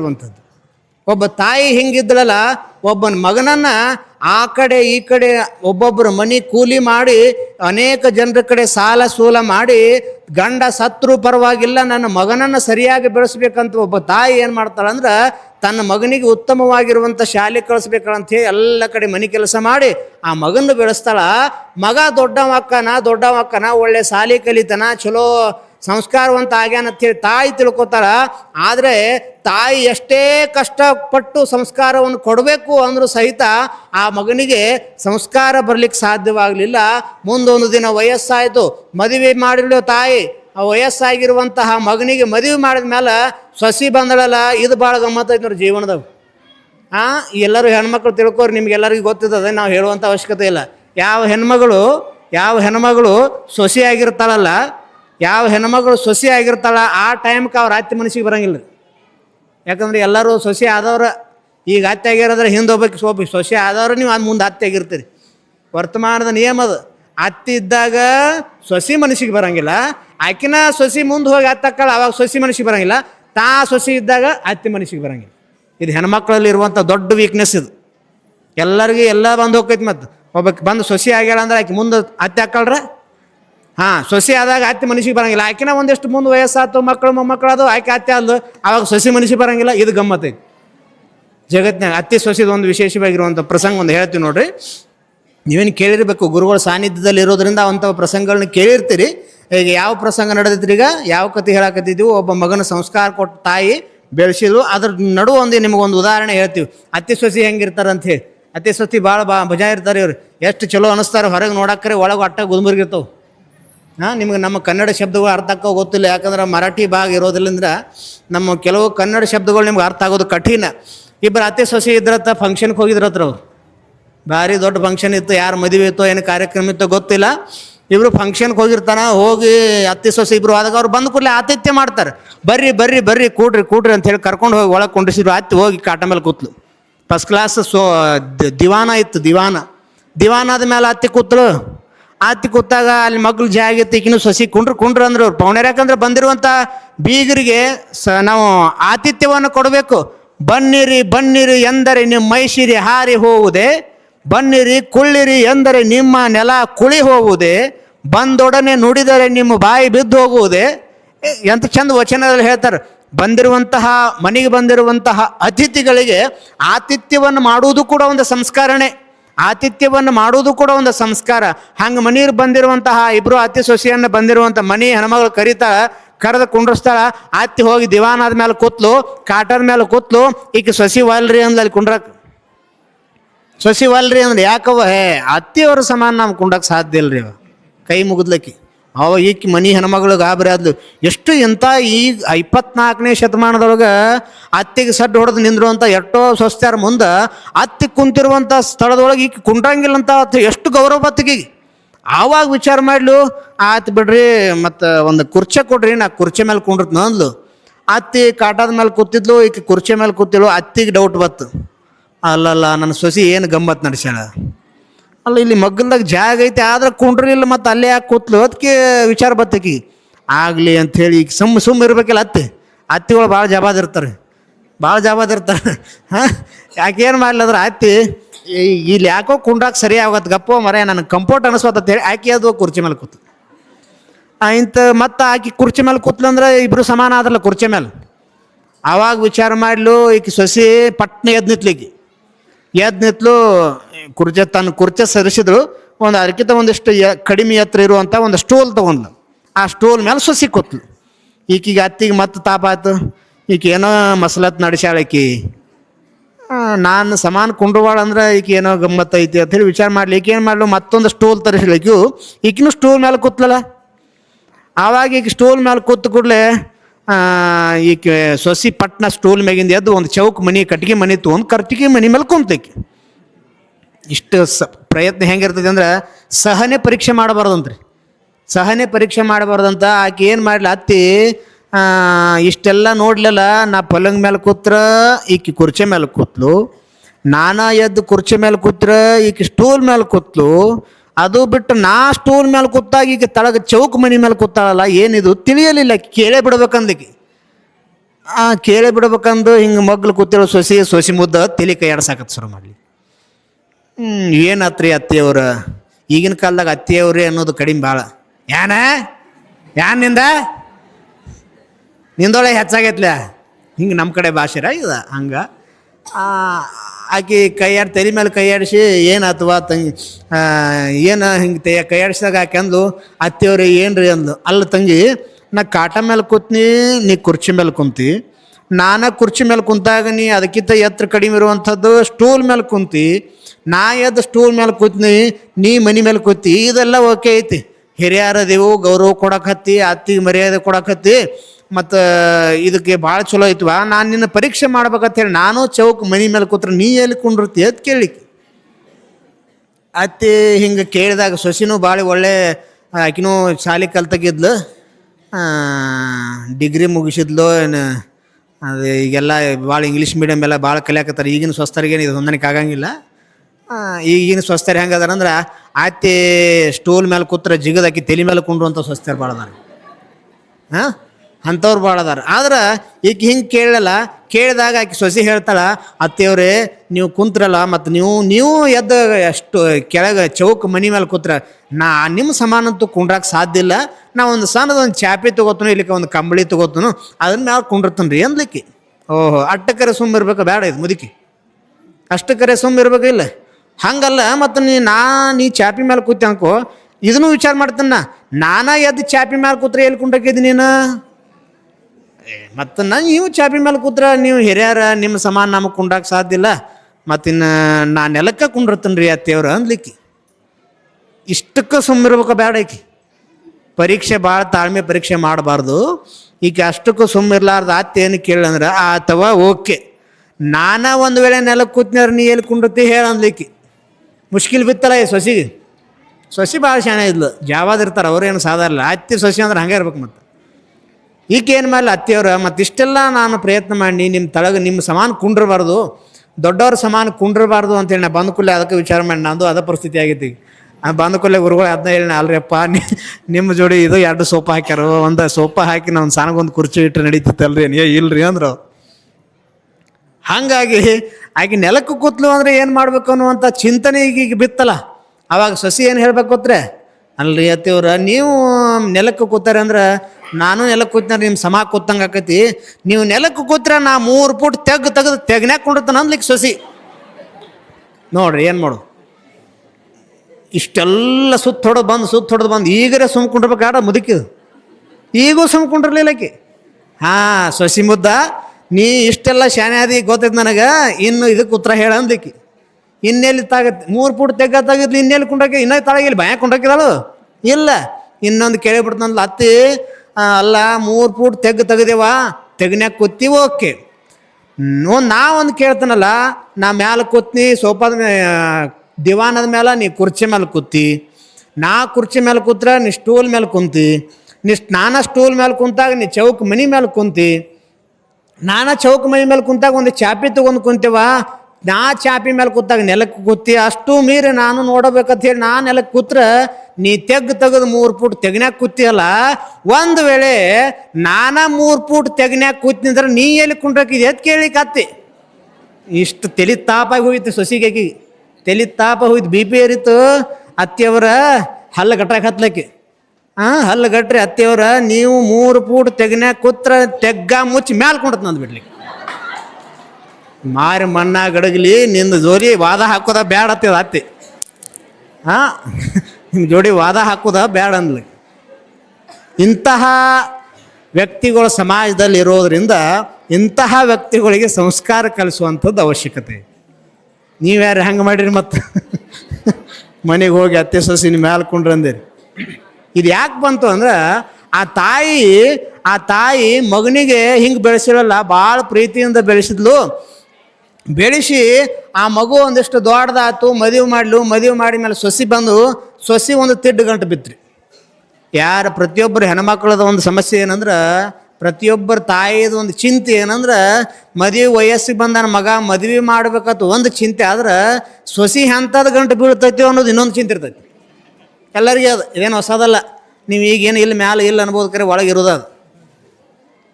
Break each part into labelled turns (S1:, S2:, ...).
S1: ಇರುವಂಥದ್ದು ಒಬ್ಬ ತಾಯಿ ಹಿಂಗಿದ್ಳಲ್ಲ ಒಬ್ಬನ ಮಗನನ್ನ ಆ ಕಡೆ ಈ ಕಡೆ ಒಬ್ಬೊಬ್ಬರು ಮನಿ ಕೂಲಿ ಮಾಡಿ, ಅನೇಕ ಜನರ ಕಡೆ ಸಾಲ ಸೂಲ ಮಾಡಿ, ಗಂಡ ಸತ್ರು ಪರವಾಗಿಲ್ಲ, ನನ್ನ ಮಗನನ್ನು ಸರಿಯಾಗಿ ಬೆಳೆಸ್ಬೇಕಂತ ಒಬ್ಬ ತಾಯಿ ಏನು ಮಾಡ್ತಾಳೆ ತನ್ನ ಮಗನಿಗೆ ಉತ್ತಮವಾಗಿರುವಂಥ ಶಾಲೆ ಕಳಿಸ್ಬೇಕಂತ ಹೇಳಿ ಎಲ್ಲ ಕಡೆ ಮನೆ ಕೆಲಸ ಮಾಡಿ, ಆ ಮಗನ ಬೆಳೆಸ್ತಾಳ, ಮಗ ದೊಡ್ಡವಕ್ಕನ ದೊಡ್ಡವಕ್ಕನ, ಒಳ್ಳೆ ಶಾಲೆ ಕಲಿತನ, ಚಲೋ ಸಂಸ್ಕಾರವಂತ ಆಗ್ಯಾನ ಅಂತೇಳಿ ತಾಯಿ ತಿಳ್ಕೊತಾಳೆ. ಆದರೆ ತಾಯಿ ಎಷ್ಟೇ ಕಷ್ಟಪಟ್ಟು ಸಂಸ್ಕಾರವನ್ನು ಕೊಡಬೇಕು ಅಂದರೂ ಸಹಿತ ಆ ಮಗನಿಗೆ ಸಂಸ್ಕಾರ ಬರಲಿಕ್ಕೆ ಸಾಧ್ಯವಾಗಲಿಲ್ಲ. ಮುಂದೊಂದು ದಿನ ವಯಸ್ಸಾಯಿತು. ಮದುವೆ ಮಾಡಿರೋ ತಾಯಿ. ಆ ವಯಸ್ಸಾಗಿರುವಂತಹ ಮಗನಿಗೆ ಮದುವೆ ಮಾಡಿದ ಮೇಲೆ ಸೊಸಿ ಬಂದಳಲ್ಲ, ಇದು ಭಾಳ ಗಮ್ಮತ್ತೈತೆ ನೋಡಿ ಜೀವನದಾಗ. ಆ, ಎಲ್ಲರೂ ಹೆಣ್ಮಕ್ಳು ತಿಳ್ಕೋರಿ, ನಿಮ್ಗೆಲ್ಲರಿಗೂ ಗೊತ್ತಿದ್ದದೆ, ನಾವು ಹೇಳುವಂಥ ಅವಶ್ಯಕತೆ ಇಲ್ಲ. ಯಾವ ಹೆಣ್ಮಗಳು ಯಾವ ಹೆಣ್ಮಗಳು ಸೊಸೆ ಆಗಿರ್ತಾಳಲ್ಲ ಯಾವ ಹೆಣ್ಮಗಳು ಸೊಸೆ ಆಗಿರ್ತಾಳ, ಆ ಟೈಮ್ಗೆ ಅವ್ರ ಅತ್ತೆ ಮನಸ್ಸಿಗೆ ಬರಂಗಿಲ್ಲ ಯಾಕಂದ್ರೆ ಎಲ್ಲರೂ ಸೊಸೆ ಆದವ್ರು, ಈಗ ಅತ್ತೆ ಆಗಿರೋದ್ರೆ ಹಿಂದೆ ಹೋಗ್ಬೇಕು ಸೋಪಿ ಸೊಸೆ ಆದವ್ರು ನೀವು ಅದು ಮುಂದೆ ಅತ್ತೆ ಆಗಿರ್ತೀರಿ. ವರ್ತಮಾನದ ನಿಯಮ ಅದು. ಅತ್ತಿ ಇದ್ದಾಗ ಸೊಸಿ ಮನಸ್ಸಿಗೆ ಬರಂಗಿಲ್ಲ, ಆಕಿನ ಸೊಸಿ ಮುಂದೆ ಹೋಗಿ ಅತ್ತಕ್ಕಳ ಅವಾಗ ಸೊಸಿ ಮನಸ್ಸಿಗೆ ಬರಂಗಿಲ್ಲ, ತಾ ಸೊಸಿ ಇದ್ದಾಗ ಅತ್ತಿ ಮನಸ್ಸಿಗೆ ಬರಂಗಿಲ್ಲ. ಇದು ಹೆಣ್ಮಕ್ಳಲ್ಲಿ ಇರುವಂಥ ದೊಡ್ಡ ವೀಕ್ನೆಸ್ ಇದು. ಎಲ್ಲರಿಗೂ ಎಲ್ಲ ಬಂದು ಹೋಗ್ತೈತಿ ಮತ್ತು. ಒಬ್ಬಕ್ಕೆ ಬಂದು ಸೊಸಿ ಆಗ್ಯಾಳ ಅಂದ್ರೆ ಆಕೆ ಮುಂದೆ ಅತ್ತೆ ಹಾಕಳ್ರ ಹಾಂ, ಸೊಸೆ ಆದಾಗ ಅತ್ತೆ ಮನುಷ್ಯ ಬರಂಗಿಲ್ಲ. ಆಕಿನ ಒಂದಿಷ್ಟು ಮುಂದೆ ವಯಸ್ಸಾತು ಮಕ್ಕಳು ಮೊಮ್ಮಕ್ಕಳು ಅದು ಆಕೆ ಅತ್ತೆ ಅಲ್ಲ ಅವಾಗ ಸೊಸಿ ಮನುಷ್ಯ ಬರಂಗಿಲ್ಲ. ಇದು ಗಮ್ಮತ್ತೈತಿ. ಜಗತ್ತಿನಾಗ ಅತ್ತೆ ಸೊಸೆದು ಒಂದು ವಿಶೇಷವಾಗಿರುವಂಥ ಪ್ರಸಂಗ ಒಂದು ಹೇಳ್ತೀವಿ ನೋಡ್ರಿ. ನೀವೇನು ಕೇಳಿರ್ಬೇಕು, ಗುರುಗಳ ಸಾನ್ನಿಧ್ಯದಲ್ಲಿ ಇರೋದ್ರಿಂದ ಅಂಥ ಪ್ರಸಂಗಗಳನ್ನ ಕೇಳಿರ್ತೀರಿ. ಈಗ ಯಾವ ಪ್ರಸಂಗ ನಡೆದಿದ್ರಿ ಈಗ? ಯಾವ ಕತೆ ಹೇಳಕತ್ತಿದ್ದೀವಿ? ಒಬ್ಬ ಮಗನ ಸಂಸ್ಕಾರ ಕೊಟ್ಟ ತಾಯಿ ಬೆಳೆಸಿದ್ರು ಅದ್ರ ನಡು ಒಂದು ನಿಮಗೊಂದು ಉದಾಹರಣೆ ಹೇಳ್ತೀವಿ. ಅತ್ತೆ ಸೊಸಿ ಹೆಂಗಿರ್ತಾರೆ ಅಂತ ಹೇಳಿ. ಅತ್ತೆ ಸೊಸಿ ಭಾಳ ಬಾ ಭಜಾ ಇರ್ತಾರೆ ಇವ್ರು. ಎಷ್ಟು ಚಲೋ ಅನಿಸ್ತಾರೆ ಹೊರಗೆ ನೋಡಕ್ಕರೆ ಒಳಗೆ ಒಟ್ಟ ಗುದುಮರ್ಗಿರ್ತಾವೆ ಹಾಂ, ನಿಮ್ಗೆ ನಮ್ಮ ಕನ್ನಡ ಶಬ್ದಗಳು ಅರ್ಥ ಆಕೋ ಗೊತ್ತಿಲ್ಲ. ಯಾಕಂದ್ರೆ ಮರಾಠಿ ಭಾಗ ಇರೋದ್ರಿಂದ ನಮ್ಮ ಕೆಲವು ಕನ್ನಡ ಶಬ್ದಗಳು ನಿಮ್ಗೆ ಅರ್ಥ ಆಗೋದು ಕಠಿಣ. ಇಬ್ಬರು ಅತ್ತೆ ಸೊಸೆ ಇದ್ರತ್ತ ಫಂಕ್ಷನ್ಗೆ ಹೋಗಿದ್ರತ್ರ ಅವ್ರು. ಭಾರಿ ದೊಡ್ಡ ಫಂಕ್ಷನ್ ಇತ್ತು. ಯಾರು ಮದುವೆ ಇತ್ತೋ, ಏನು ಕಾರ್ಯಕ್ರಮ ಇತ್ತು ಗೊತ್ತಿಲ್ಲ. ಇಬ್ಬರು ಫಂಕ್ಷನ್ಗೆ ಹೋಗಿರ್ತಾನೆ. ಹೋಗಿ ಅತ್ತೆ ಸೊಸೆ ಇಬ್ರು ಆದಾಗ ಅವ್ರು ಬಂದ ಕೂಡಲೇ ಆತಿಥ್ಯ ಮಾಡ್ತಾರೆ. ಬರ್ರಿ ಬರ್ರಿ ಬರ್ರಿ, ಕೂಡ್ರಿ ಕೂಡ್ರಿ ಅಂತ ಹೇಳಿ ಕರ್ಕೊಂಡು ಹೋಗಿ ಒಳಗೆ ಕೊಂಡಿಸಿದ್ರು ಅತ್ತೆ ಹೋಗಿ ಕಾಟ ಮೇಲೆ ಕೂತ್ಲು. ಫಸ್ಟ್ ಕ್ಲಾಸ್ ಸೋ ದಿವಾನ ಇತ್ತು, ದಿವಾನ. ದಿವಾನ ಆದ ಮೇಲೆ ಅತ್ತೆ ಕೂತ್ಳು. ಅತ್ತಿ ಕೂತಾಗ ಅಲ್ಲಿ ಮಗ್ಳು ಜಾಗ ಈಗಿನ ಸೊಸಿ ಕುಂಡ್ರು ಕುಂಡ್ರು ಅಂದ್ರು ಅವ್ರು. ಪೌಣ್ಯರು ಯಾಕಂದ್ರೆ ಬಂದಿರುವಂಥ ಬೀಗರಿಗೆ ಸ ನಾವು ಆತಿಥ್ಯವನ್ನು ಕೊಡಬೇಕು. ಬನ್ನಿರಿ ಬನ್ನಿರಿ ಎಂದರೆ ನಿಮ್ಮ ಮೈಸಿರಿ ಹಾರಿ ಹೋಗುವುದೇ ಬನ್ನಿರಿ, ಕುಳ್ಳಿರಿ ಎಂದರೆ ನಿಮ್ಮ ನೆಲ ಕುಳಿ ಹೋಗುವುದೇ ಬಂದೊಡನೆ ನುಡಿದರೆ ನಿಮ್ಮ ಬಾಯಿ ಬಿದ್ದು ಹೋಗುವುದೇ. ಎಂತ ಚಂದ ವಚನದಲ್ಲಿ ಹೇಳ್ತಾರೆ. ಬಂದಿರುವಂತಹ, ಮನೆಗೆ ಬಂದಿರುವಂತಹ ಅತಿಥಿಗಳಿಗೆ ಆತಿಥ್ಯವನ್ನು ಮಾಡುವುದು ಕೂಡ ಒಂದು ಸಂಸ್ಕಾರನೇ ಆತಿಥ್ಯವನ್ನು ಮಾಡುವುದು ಕೂಡ ಒಂದು ಸಂಸ್ಕಾರ. ಹಂಗೆ ಮನೀರು ಬಂದಿರುವಂತಹ ಇಬ್ಬರು ಅತಿ ಸೊಸೆಯನ್ನು ಬಂದಿರುವಂಥ ಮನಿ ಹೆಣ್ಮಗಳು ಕರೀತಾ ಕರೆದು ಕುಂಡ್ರಸ್ತಾಳ ಅತ್ತಿ ಹೋಗಿ ದಿವಾನ್ ಆದ ಮೇಲೆ ಕೂತ್ಲು ಕಾಟದ ಮೇಲೆ ಕೂತ್ಲು, ಈಕೆ ಸೊಸಿ ವಾಲ್ರಿ ಅಂದ್ಲು ಅಲ್ಲಿ ಕುಂಡ್ರಕ್. ಸೊಸಿ ವಾಲ್ರಿ ಅಂದ್ರೆ ಯಾಕವ ಹೇ, ಅತ್ತಿಯವ್ರ ಸಮಾನ ನಾವು ಕುಂಡಕ್ಕೆ ಸಾಧ್ಯ ಇಲ್ರಿ ಕೈ ಮುಗಿದ್ಲಕ್ಕಿ ಅವ ಈಕಿ ಮನಿ ಹೆಣ್ಮಗಳು ಗಾಬರಿ ಆದ್ಲು. ಎಷ್ಟು ಎಂಥ ಈಗ ಇಪ್ಪತ್ನಾಲ್ಕನೇ ಶತಮಾನದೊಳಗೆ ಅತ್ತಿಗೆ ಸಡ್ಡು ಹೊಡೆದು ನಿಂದಿರುವಂಥ ಎಷ್ಟೋ ಸ್ವಸ್ಥ್ಯಾರ ಮುಂದೆ ಅತ್ತಿ ಕುಂತಿರುವಂಥ ಸ್ಥಳದೊಳಗೆ ಈಕಿ ಕುಂಟಂಗಿಲ್ಲ ಅಂತ ಆತ ಎಷ್ಟು ಗೌರವ ಬತ್ತಿಗೆ ಆವಾಗ ವಿಚಾರ ಮಾಡ್ಲು ಆಯ್ತು ಬಿಡ್ರಿ ಮತ್ತು ಒಂದು ಕುರ್ಚೆ ಕೊಡ್ರಿ, ನಾ ಕುರ್ಚೆ ಮೇಲೆ ಕುಂಡ್ರತ್ ಅಂದ್ಲು ಅತ್ತಿ ಕಾಟದ ಮೇಲೆ ಕೂತಿದ್ಲು, ಈಕಿ ಕುರ್ಚೆ ಮೇಲೆ ಕೂತಿದ್ಲು, ಅತ್ತಿಗೆ ಡೌಟ್ ಬತ್ತು. ಅಲ್ಲಲ್ಲ ನನ್ನ ಸೊಸಿ ಏನು ಗಮ್ಮತ್ ನಡೆಸ್ಯಾಳ. ಅಲ್ಲ, ಇಲ್ಲಿ ಮಗ್ಗಲ್ದಾಗ ಜಾಗ ಐತೆ, ಆದ್ರೆ ಕುಂಡ್ರಿಲ್ಲ ಮತ್ತು ಅಲ್ಲೇ ಯಾಕೆ ಕೂತ್ಲು? ಅದಕ್ಕೆ ವಿಚಾರ ಬತ್ತಕಿ. ಆಗಲಿ ಅಂಥೇಳಿ ಈಗ ಸುಮ್ಮ ಸುಮ್ಮ ಇರಬೇಕಿಲ್ಲ ಅತ್ತೆ. ಅತ್ತಿಗಳು ಭಾಳ ಜವಾಬ್ ಇರ್ತಾರೆ. ಭಾಳ ಜವಾಬ್ ಇರ್ತಾರೆ. ಹಾಂ? ಯಾಕೇನು ಮಾಡ್ಲಂದ್ರೆ ಅತ್ತಿ ಇಲ್ಲಿ ಯಾಕೋ ಕುಂಡ್ರಾಕ್ ಸರಿ ಆಗತ್ತೆ ಗಪ್ಪ ಮರೆ, ನನಗೆ ಕಂಫರ್ಟ್ ಅನಿಸ್ವತ್ತ ಹೇಳಿ ಆಕೆ ಅದು ಕುರ್ಚಿ ಮೇಲೆ ಕೂತು ಇಂಥ ಮತ್ತು ಆಕೆ ಕುರ್ಚಿ ಮೇಲೆ ಕೂತ್ಲಂದ್ರೆ ಇಬ್ಬರು ಸಮಾನ ಆದ್ರಲ್ಲ ಕುರ್ಚಿ ಮೇಲೆ. ಆವಾಗ ವಿಚಾರ ಮಾಡ್ಲು, ಈಕಿ ಸೊಸಿ ಪಟ್ನೆ ಎದ್ದು ನಿತ್ಲಿಗೆ ಎದ್ದು ನಿತ್ಲು ಕುರ್ಚೆ ತನ್ನ ಕುರ್ಚೆ ಸರಿಸಿದ್ರು, ಒಂದು ಅದಕ್ಕಿಂತ ಒಂದಿಷ್ಟು ಕಡಿಮೆ ಎತ್ತರ ಇರುವಂಥ ಒಂದು ಸ್ಟೂಲ್ ತೊಗೊಂಡ್ಲು. ಆ ಸ್ಟೂಲ್ ಮೇಲೆ ಸೊಸಿ ಕೊತ್ಲು ಈಕಿಗೆ ಅತ್ತಿಗೆ ಮತ್ತೆ ತಾಪ ಆಯ್ತು. ಈಕೆ ಏನೋ ಮಸಲತ್ ನಡೆಸ್ಯಾಳಕಿ ನಾನು ಸಮಾನ ಕುಂಡ್ರವಾಳ ಅಂದ್ರೆ ಈಕೆ ಏನೋ ಗಮ್ಮತ್ ಐತಿ ಅಂತೇಳಿ ವಿಚಾರ ಮಾಡ್ಲಿ. ಈಕೆ ಏನು ಮಾಡ್ಲು? ಮತ್ತೊಂದು ಸ್ಟೂಲ್ ತರಿಸ್ಲಿಕ್ಕೂ ಈಕಿನೂ ಸ್ಟೂಲ್ ಮೇಲೆ ಕೂತ್ಲಲ್ಲ? ಆವಾಗ ಈಗ ಸ್ಟೂಲ್ ಮೇಲೆ ಕೂತು ಕೂಡಲೇ ಈಕೆ ಸೊಸಿ ಪಟ್ನ ಸ್ಟೂಲ್ ಮ್ಯಾಗಿಂದ ಎದ್ದು ಒಂದು ಚೌಕ್ ಮನಿ, ಕಟ್ಟಿಗೆ ಮನಿ ತೊಗೊಂಡು ಕಟ್ಟಿಗೆ ಮನಿ ಮೇಲೆ ಕುಂತೈತಿ ಇಷ್ಟು ಸ ಪ್ರಯತ್ನ ಹೆಂಗಿರ್ತದೆ ಅಂದ್ರೆ ಸಹನೆ ಪರೀಕ್ಷೆ ಮಾಡಬಾರ್ದಂತ್ರಿ. ಸಹನೆ ಪರೀಕ್ಷೆ ಮಾಡಬಾರ್ದಂತ ಆಕೆ ಏನು ಮಾಡಲಿ, ಅತ್ತಿ ಇಷ್ಟೆಲ್ಲ ನೋಡ್ಲಿಲ್ಲ, ನಾ ಪಲಂಗ್ ಮೇಲೆ ಕೂತ್ರ, ಈಕೆ ಕುರ್ಚೆ ಮೇಲೆ ಕೂತ್ಲು, ನಾನಾ ಎದ್ದು ಕುರ್ಚಿ ಮೇಲೆ ಕೂತ್ರ, ಈಕೆ ಸ್ಟೂಲ್ ಮೇಲೆ ಕೂತ್ಲು, ಅದು ಬಿಟ್ಟು ನಾ ಸ್ಟೂಲ್ ಮೇಲೆ ಕೂತಾಗ ಈಕೆ ತಳಗ ಚೌಕ್ ಮನಿ ಮೇಲೆ ಕೂತಾಳಲ್ಲ, ಏನಿದು ತಿಳಿಯಲಿಲ್ಲ ಕೇಳೇ ಬಿಡ್ಬೇಕಂದಕ್ಕೆ ಆ, ಕೇಳೇ ಬಿಡ್ಬೇಕಂದು ಹಿಂಗೆ ಮಗ್ಲು ಕೂತಿರೋ ಸೊಸಿ ಸೊಸಿ ಮುದ್ದ ತಿಳಿ ಕೈ ಆಡ್ಸಾಕತ್ ಶುರು ಮಾಡಲಿ. ಹ್ಞೂ ಏನಾತ್ರಿ ಅತ್ತೆಯವ್ರ? ಈಗಿನ ಕಾಲದಾಗ ಅತ್ತೆಯವ್ರಿ ಅನ್ನೋದು ಕಡಿಮೆ ಭಾಳ ಯಾನ? ಯಾನ್ನಿಂದ? ನಿಂದೊಳೆ ಹೆಚ್ಚಾಗೈತ್ಲ? ಹಿಂಗೆ ನಮ್ಮ ಕಡೆ ಭಾಷೆರ ಇದು, ಹಂಗೆ. ಆಕೆ ಕೈಯಾಡಿ ತಲೆ ಮೇಲೆ ಕೈಯಾಡಿಸಿ ಏನಾತವ ತಂಗಿ? ಏನು ಹಿಂಗೆ ಹಿಂಗ ಕೈಯಾಡಿಸಿದಾಗ ಆಕೆ ಅಂದ್ಲು ಏನು ರೀ ಅಂದ್ಲು? ಅಲ್ಲ ತಂಗಿ, ನಾ ಕಾಟ ಮೇಲೆ ಕೂತ್ನಿ, ನೀ ಕುರ್ಚಿ ಮೇಲೆ ಕುಂತಿ. ನಾನ ಕುರ್ಚಿ ಮೇಲೆ ಕುಂತಾಗ ನೀ ಅದಕ್ಕಿಂತ ಎತ್ತರ ಕಡಿಮೆ ಇರುವಂಥದ್ದು ಸ್ಟೂಲ್ ಮೇಲೆ ಕುಂತಿ. ನಾ ಎದ್ದು ಸ್ಟೂಲ್ ಮೇಲೆ ಕೂತ್ನಿ, ನೀ ಮನೆ ಮೇಲೆ ಕೂತಿ. ಇದೆಲ್ಲ ಓಕೆ ಐತಿ. ಹಿರಿಯರದೇವು ಗೌರವ ಕೊಡಕತ್ತಿ ಅತ್ತಿಗೆ ಮರ್ಯಾದೆ ಕೊಡಕತ್ತಿ. ಮತ್ತು ಇದಕ್ಕೆ ಭಾಳ ಚಲೋ ಐತ್ವ ನಾನು ನಿನ್ನ ಪರೀಕ್ಷೆ ಮಾಡ್ಬೇಕಂತ ಹೇಳಿ ನಾನು ಚೌಕ್ ಮನೆ ಮೇಲೆ ಕೂತ್ರೆ ನೀ ಎಲ್ಲಿ ಕುಂಡಿರ್ತಿ ಅಂತ ಕೇಳಿಕ್ಕೆ. ಅತ್ತಿ ಹಿಂಗೆ ಕೇಳಿದಾಗ ಸೊಸಿನೂ ಭಾಳ ಒಳ್ಳೆ, ಆಕಿನೂ ಶಾಲೆ ಕಲ್ತಾಗಿದ್ಲು. ಡಿಗ್ರಿ ಮುಗಿಸಿದ್ಲು, ಏನು ಅದು ಈಗೆಲ್ಲ ಭಾಳ ಇಂಗ್ಲೀಷ್ ಮೀಡಿಯಮ್ ಎಲ್ಲ ಭಾಳ ಕಲಿಯಾಕತ್ತಾರೆ. ಈಗಿನ ಸ್ವಸ್ಥರಿಗೇನು ಇದು ಹೊಂದಾಣಿಕೆ ಆಗಂಗಿಲ್ಲ. ಈಗಿನ ಸ್ವಸ್ಥರು ಹೆಂಗೆ ಅದಾರ ಅಂದ್ರೆ ಆತಿ ಸ್ಟೂಲ್ ಮೇಲೆ ಕೂತ್ರೆ ಜಿಗದಾಕಿ ತಲೆ ಮೇಲೆ ಕುಂಡ್ರುವಂಥ ಸ್ವಸ್ಥರು ಭಾಳ ಅದಾರ. ಹಾಂ ಅಂಥವ್ರು ಭಾಳ ಅದಾರ. ಆದ್ರೆ ಈಗ ಹಿಂಗೆ ಕೇಳಲ್ಲ, ಕೇಳಿದಾಗ ಆಕೆ ಸೊಸಿ ಹೇಳ್ತಾಳ, ಅತ್ತೆಯವ್ರೆ, ನೀವು ಕುಂತ್ರಲ್ಲ ಮತ್ತು ನೀವು ನೀವು ಎದ್ದ ಎಷ್ಟು ಕೆಳಗೆ ಚೌಕ್ ಮನಿ ಮೇಲೆ ಕೂತ್ರ, ನಾ ನಿಮ್ಮ ಸಮಾನಂತೂ ಕುಂಡ್ರಾಕ್ ಸಾಧ್ಯ ಇಲ್ಲ. ನಾ ಒಂದು ಸಣ್ಣದ ಒಂದು ಚಾಪಿ ತಗೋತನು, ಇಲ್ಲಿಕ್ಕೆ ಒಂದು ಕಂಬಳಿ ತಗೋತನು ಅದನ್ನ ಮ್ಯಾಲ ಕುಂಡಿರ್ತಾನೆ ರೀ, ಅಂದ್ಲಿಕ್ಕೆ. ಓಹೋ ಅಟ್ಟಕ್ಕರೆ ಸುಮ್ಮ ಇರ್ಬೇಕು ಬೇಡ ಇದು ಮುದುಕಿ. ಇರ್ಬೇಕು ಇಲ್ಲ. ಹಂಗಲ್ಲ, ಮತ್ತು ನೀ, ನಾ, ನೀ ಚಾಪಿ ಮೇಲೆ ಕೂತಿ ಅನ್ಕೋ ಇದನ್ನು ವಿಚಾರ ಮಾಡ್ತಾನ ನಾನಾ ಎದ್ದು ಚಾಪಿ ಮೇಲೆ ಕೂತ್ರೆ ಎಲ್ಲಿ ಕುಂಡಕ್ಕಿದ್ದೀನಿ ನೀನು? ಮತ್ತು ನಾನು ನೀವು ಚಾಪಿ ಮೇಲೆ ಕೂತ್ರೆ, ನೀವು ಹಿರಿಯರ, ನಿಮ್ಮ ಸಮಾನ ನಮಗೆ ಕುಂಡಾಕ ಸಾಧ್ಯ ಇಲ್ಲ. ಮತ್ತಿನ್ನು ನಾ ನೆಲಕ್ಕೆ ಕುಂಡಿರ್ತೀನಿ ರೀ ಅತ್ತೆಯವ್ರು ಅಂದ್ಲಿಕ್ಕಿ. ಇಷ್ಟಕ್ಕೆ ಸುಮ್ಮಿರ್ಬೇಕು ಬೇಡ ಐಕಿ ಪರೀಕ್ಷೆ ಭಾಳ ತಾಳ್ಮೆ ಪರೀಕ್ಷೆ ಮಾಡಬಾರ್ದು. ಈಕೆ ಅಷ್ಟಕ್ಕೂ ಸುಮ್ಮಿರ್ಲಾರ್ದು ಅತ್ತೆ ಏನು ಕೇಳಂದ್ರೆ ಅಥವಾ ಓಕೆ. ನಾನಾ ಒಂದು ವೇಳೆ ನೆಲಕ್ಕೆ ಕೂತ್ನಾರ ನೀ ಎಲ್ಲಿ ಕುಂಡಿರ್ತಿ ಹೇಳ ಅಂದ್ಲಿಕ್ಕಿ. ಮುಷ್ಕಿಲ್ ಬಿತ್ತಲ್ಲ ಈ ಸೊಸಿಗೆ. ಸೊಸಿ ಭಾಳ ಶಾಣೆ ಇದ್ಲು. ಜಾವಾದಿರ್ತಾರೆ ಅವ್ರೇನು ಸಾಧಾರಣ ಅತ್ತಿ ಸೊಸಿ ಅಂದ್ರೆ ಹಂಗೆ ಇರ್ಬೇಕು ಮತ್ತು. ಈಕೆ ಮೇಲೆ ಅತ್ತೆಯವ್ರ ಮತ್ತಿಷ್ಟೆಲ್ಲ ನಾನು ಪ್ರಯತ್ನ ಮಾಡಿ ನಿಮ್ಮ ತಳಗ ನಿಮ್ಮ ಸಮಾನ ಕುಂಡ್ರಬಾರ್ದು, ದೊಡ್ಡವ್ರ ಸಮಾನ ಕುಂಡ್ರಬಾರ್ದು ಅಂತೇಳಿ ನಾ ಬಂದ ಕೂಡಲೇ ಅದಕ್ಕೆ ವಿಚಾರ ಮಾಡಿ, ನಂದು ಅದ ಪರಿಸ್ಥಿತಿ ಆಗೈತಿ ಈಗ. ಆ ಬಂದ ಕೂಡಲೇ ಗುರುಗಳು ಅದನ್ನ ಹೇಳಿ ಅಲ್ರಿಯಪ್ಪ ನಿಮ್ಮ ಜೋಡಿ ಇದು ಎರಡು ಸೋಪ ಹಾಕ್ಯಾರ, ಒಂದು ಸೋಪ ಹಾಕಿ ನಾನು ಸಾನಗೊಂದು ಕುರ್ಚಿ ಇಟ್ಟು ನಡೀತಿತ್ತಲ್ರಿ ಏ, ಇಲ್ರಿ ಅಂದ್ರು. ಹಾಗಾಗಿ ಆಕೆ ನೆಲಕ್ಕೆ ಕೂತ್ಲು ಅಂದ್ರೆ ಏನು ಮಾಡ್ಬೇಕು ಅನ್ನುವಂಥ ಚಿಂತನೆ ಈಗ ಬಿತ್ತಲ್ಲ. ಅವಾಗ ಸಸಿ ಏನು ಹೇಳ್ಬೇಕು ಗೊತ್ತರೆ? ಅಲ್ರಿ ಅತ್ತಿಯವ್ರ, ನೀವು ನೆಲಕ್ಕೆ ಕೂತಾರೆ ಅಂದ್ರೆ ನಾನು ನೆಲಕ್ಕೆ ಕೂತ್ನಾರ ನಿಮ್ಮ ಸಮ ಕೂತಂಗೆ ಆಕತಿ. ನೀವು ನೆಲಕ್ಕೆ ಕೂತ್ರೆ ನಾ ಮೂರು ಫುಟ್ ತೆಗ್ ತೆಗೆದು ತೆಗ್ನ್ಯಾಕ ಕೊಂಡಿರ್ತಾನೆ ಅಂದ್ಲಿಕ್ಕೆ ಸೊಸಿ. ನೋಡ್ರಿ, ಏನು ಮಾಡು? ಇಷ್ಟೆಲ್ಲ ಸುತ್ತ ಹೊಡೆದು ಬಂದು, ಸುತ್ತ ಹೊಡೆದು ಬಂದು, ಈಗರೆ ಸುಮ್ಕೊಂಡಿರ್ಬೇಕಾಡ ಮುದುಕಿದು ಈಗೂ ಸುಮ್ಕೊಂಡಿರ್ಲಿಲ್ಲ ಆಕಿ. ಹಾಂ, ಸೊಸಿ ಮುದ್ದ, ನೀ ಇಷ್ಟೆಲ್ಲ ಶಾನೆ ಆದಿ ಗೊತ್ತೈತೆ ನನಗೆ, ಇನ್ನು ಇದಕ್ಕೆ ಉತ್ತರ ಹೇಳ ಅಂದಿಕ್ಕಿ ಇನ್ನೆಲ್ಲಿ ತಾಗತ್ತೆ ಮೂರು ಫುಟ್ ತೆಗ್ಗ ತೆಗಿದ್ಲು ಇನ್ನೆಲ್ಲಿ ಕುಂಡಕ್ಕೆ ಇನ್ನೂ ತಾಳಗಿಲ್ಲ ಭಯ ಕುಂಡಕ್ಕಿದಾಳು ಇಲ್ಲ. ಇನ್ನೊಂದು ಕೇಳಿಬಿಡ್ತಂದ್ಲ ಅತ್ತಿ ಅಲ್ಲ, ಮೂರು ಫೂಟ್ ತೆಗ್ ತೆಗ್ದೇವ ತೆಗ್ನ್ಯಾಕ ಕೂತೀವಿ ಓಕೆ. ಒಂದು ನಾ ಒಂದು ಕೇಳ್ತಾನಲ್ಲ, ನಾ ಮ್ಯಾಲೆ ಕೂತ್ನಿ ಸೋಫಾದ ದಿವಾನದ ಮೇಲೆ ನೀ ಕುರ್ಚಿ ಮೇಲೆ ಕೂತಿ. ನಾ ಕುರ್ಚಿ ಮೇಲೆ ಕೂತ್ರೆ, ನೀ ಸ್ಟೂಲ್ ಮೇಲೆ ಕುಂತಿ. ನೀ ನಾನಾ ಸ್ಟೂಲ್ ಮೇಲೆ ಕುಂತಾಗ, ನೀ ಚೌಕ್ ಮನಿ ಮೇಲೆ ಕುಂತಿ. ನಾನಾ ಚೌಕ್ ಮನಿ ಮೇಲೆ ಕುಂತಾಗ ಒಂದು ಚಾಪಿ ತಗೊಂಡು ಕುಂತೇವ? ನಾ ಚಾಪಿ ಮೇಲೆ ಕೂತಾಗ ನೆಲಕ್ಕೆ ಕೂತಿ ಅಷ್ಟು ಮೀರಿ ನಾನು ನೋಡಬೇಕಂತ ಹೇಳಿ ನಾ ನೆಲಕ್ಕೆ ಕೂತ್ರ ನೀ ತೆಗ್ ತೆಗೆದು ಮೂರು ಫೂಟ್ ತೆಗ್ನ್ಯಾಕ ಕೂತಿಯಲ್ಲ, ಒಂದು ವೇಳೆ ನಾನ ಮೂರು ಫೂಟ್ ತೆಗ್ನ್ಯಾಕ ಕೂತಿದ್ರೆ ನೀ ಎಲ್ಲಿ ಕುಂಡ್ರಕ್ಕಿದೆ ಅಂತ ಕೇಳಿ ಕತ್ತಿ ಇಷ್ಟು ತಲೆ ತಾಪಾಗಿ ಹೋಗಿತ್ತು ಸೊಸಿಗೆ ತಲೆ ತಾಪ ಹೋಯ್ತು ಬಿ ಪಿ ಏರಿತ್ತು, ಅತ್ತಿಯವರ ಹಲ್ಲು ಗಟ್ರಾಕ ಹತ್ಲಕ್ಕೆ. ಹಾಂ ಹಲ್ಲು ಗಟ್ರಿ ಅತ್ತಿಯವರ, ನೀವು ಮೂರು ಫೂಟ್ ತೆಗ್ನ್ಯಾಕ ಕೂತ್ರ ತೆಗ್ಗ ಮುಚ್ಚಿ ಮ್ಯಾಲ್ ಕುಂಡತ್ ನಂದು ಬಿಡ್ಲಿಕ್ಕೆ. ಮಾರಿ ಮಣ್ಣ ಗಡಗಲಿ ನಿನ್ನ ಜೋರಿ ವಾದ ಹಾಕೋದ ಬ್ಯಾಡ ಅತ್ತಿದ ಅತ್ತಿ. ಹಾಂ? ನಿಮ್ಮ ಜೋಡಿ ವಾದ ಹಾಕೋದ ಬ್ಯಾಡ ಅಂದ್ಲಿ. ಇಂತಹ ವ್ಯಕ್ತಿಗಳು ಸಮಾಜದಲ್ಲಿ ಇರೋದರಿಂದ ಇಂತಹ ವ್ಯಕ್ತಿಗಳಿಗೆ ಸಂಸ್ಕಾರ ಕಲಿಸುವಂಥದ್ದು ಅವಶ್ಯಕತೆ. ನೀವ್ಯಾರು ಹೆಂಗೆ ಮಾಡಿರಿ ಮತ್ತು? ಮನೆಗೆ ಹೋಗಿ ಅತ್ತೆ ಸೊಸಿನ ಮ್ಯಾಲ ಮ್ಯಾಲೆ ಕುಂಡ್ರಿ ಅಂದಿರಿ. ಇದು ಯಾಕೆ ಬಂತು ಅಂದ್ರೆ, ಆ ತಾಯಿ ಆ ತಾಯಿ ಮಗನಿಗೆ ಹಿಂಗೆ ಬೆಳೆಸಿರಲ್ಲ ಭಾಳ ಪ್ರೀತಿಯಿಂದ ಬೆಳೆಸಿದ್ಲು. ಬೆಳೆಸಿ ಆ ಮಗು ಒಂದಿಷ್ಟು ದೊಡ್ಡದಾಯ್ತು ಮದುವೆ ಮಾಡಲು, ಮದುವೆ ಮಾಡಿದ ಮೇಲೆ ಸೊಸಿ ಬಂದು, ಸೊಸಿ ಒಂದು ತಿಡ್ಡು ಗಂಟು ಬಿತ್ರಿ. ಯಾರ ಪ್ರತಿಯೊಬ್ಬರು ಹೆಣ್ಮಕ್ಳದ ಒಂದು ಸಮಸ್ಯೆ ಏನಂದ್ರೆ, ಪ್ರತಿಯೊಬ್ಬರ ತಾಯಿದು ಒಂದು ಚಿಂತೆ ಏನಂದ್ರೆ, ಮದುವೆ ವಯಸ್ಸಿಗೆ ಬಂದ ನನ್ನ ಮಗ ಮದುವೆ ಮಾಡಬೇಕಾದ ಒಂದು ಚಿಂತೆ ಆದ್ರೆ, ಸೊಸಿ ಎಂಥದ್ದು ಗಂಟು ಬೀಳ್ತೈತಿ ಅನ್ನೋದು ಇನ್ನೊಂದು ಚಿಂತೆ ಇರ್ತೈತಿ. ಎಲ್ಲರಿಗೆ ಅದು, ಇದೇನು ಹೊಸದಲ್ಲ. ನೀವು ಈಗೇನು ಇಲ್ಲಿ ಮ್ಯಾಲೆ ಇಲ್ಲ ಅನ್ಬೋದು ಕರೆ ಒಳಗೆ ಇರೋದು ಅದು.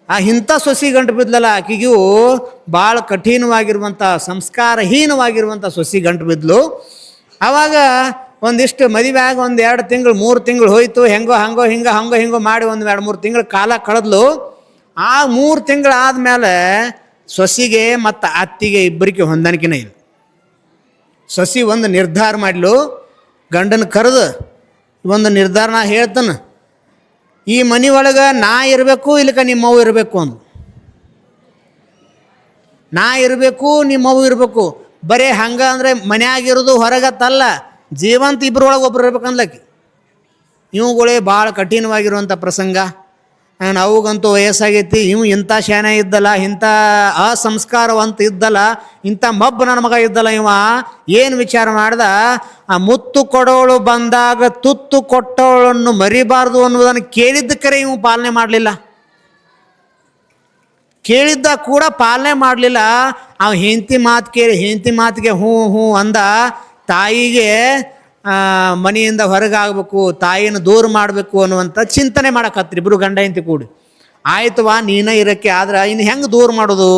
S1: ಆ ಇಂಥ ಸೊಸಿ ಗಂಟು ಬಿದ್ಲಲ್ಲ ಆಕೆಗೂ ಭಾಳ ಕಠಿಣವಾಗಿರುವಂಥ, ಸಂಸ್ಕಾರಹೀನವಾಗಿರುವಂಥ ಸೊಸಿ ಗಂಟು ಬಿದ್ಲು. ಆವಾಗ ಒಂದಿಷ್ಟು ಮದುವೆ ಆಗಿ ಒಂದು ಎರಡು ತಿಂಗಳು, ಮೂರು ತಿಂಗಳು ಹೋಯಿತು, ಹೆಂಗೋ ಹಂಗೋ ಹಿಂಗೆ ಹಂಗೋ ಹಿಂಗೋ ಮಾಡಿ ಒಂದು ಎರಡು ಮೂರು ತಿಂಗಳು ಕಾಲ ಕಳೆದ್ಲು. ಆ ಮೂರು ತಿಂಗಳು ಆದಮೇಲೆ ಸೊಸಿಗೆ ಮತ್ತು ಅತ್ತಿಗೆ ಇಬ್ಬರಿಗೆ ಹೊಂದಾಣಿಕೆನೇ ಇಲ್ಲ. ಸೊಸಿ ಒಂದು ನಿರ್ಧಾರ ಮಾಡ್ಲು, ಗಂಡನ ಕರೆದು ಒಂದು ನಿರ್ಧಾರ ನಾ ಹೇಳ್ತಾನೆ. ಈ ಮನೆ ಒಳಗೆ ನಾ ಇರಬೇಕು, ಇಲ್ಲಕ ನಿಮ್ಮವು ಇರಬೇಕು ಅಂದು ನಾ ಇರಬೇಕು ನಿಮ್ಮವು ಇರಬೇಕು. ಬರೀ ಹಂಗ ಅಂದರೆ ಮನೆಯಾಗಿರೋದು ಹೊರಗತ್ತಲ್ಲ, ಜೀವಂತ ಇಬ್ಬರೊಳಗೆ ಒಬ್ರು ಇರ್ಬೇಕು ಅನ್ಲಕ್ಕಿ ಇವುಗಳೇ ಭಾಳ ಕಠಿಣವಾಗಿರುವಂಥ ಪ್ರಸಂಗ. ಅವಾಗಂತೂ ವಯಸ್ಸಾಗೈತಿ, ಇವು ಇಂಥ ಶಾನೆ ಇದ್ದಲ್ಲ, ಇಂಥ ಅಸಂಸ್ಕಾರವಂತ ಇದ್ದಲ್ಲ, ಇಂಥ ಮಬ್ಬು ನನ್ನ ಮಗ ಇದ್ದಲ್ಲ ಇವ. ಏನು ವಿಚಾರ ಮಾಡ್ದ? ಆ ಮುತ್ತು ಕೊಡೋಳು ಬಂದಾಗ ತುತ್ತು ಕೊಟ್ಟವಳನ್ನು ಮರಿಬಾರ್ದು ಅನ್ನೋದನ್ನು ಕೇಳಿದ್ದಕ್ಕರೆ ಇವು ಪಾಲನೆ ಮಾಡಲಿಲ್ಲ. ಕೇಳಿದ್ದ ಕೂಡ ಪಾಲನೆ ಮಾಡಲಿಲ್ಲ. ಅವ ಹೆಂಡತಿ ಮಾತು ಕೇಳಿ, ಹೆಂಡತಿ ಮಾತಿಗೆ ಹ್ಞೂ ಹ್ಞೂ ಅಂದ, ತಾಯಿಗೆ ಮನೆಯಿಂದ ಹೊರಗಾಗಬೇಕು ತಾಯಿನ ದೂರ ಮಾಡಬೇಕು ಅನ್ನುವಂಥ ಚಿಂತನೆ ಮಾಡಕತ್ರಿ ಇಬ್ರು ಗಂಡ ಹೆಂಡತಿ ಕೂಡಿ. ಆಯ್ತವಾ ನೀನೇ ಇರೋಕ್ಕೆ, ಆದ್ರೆ ಇನ್ನು ಹೆಂಗೆ ದೂರ ಮಾಡೋದು?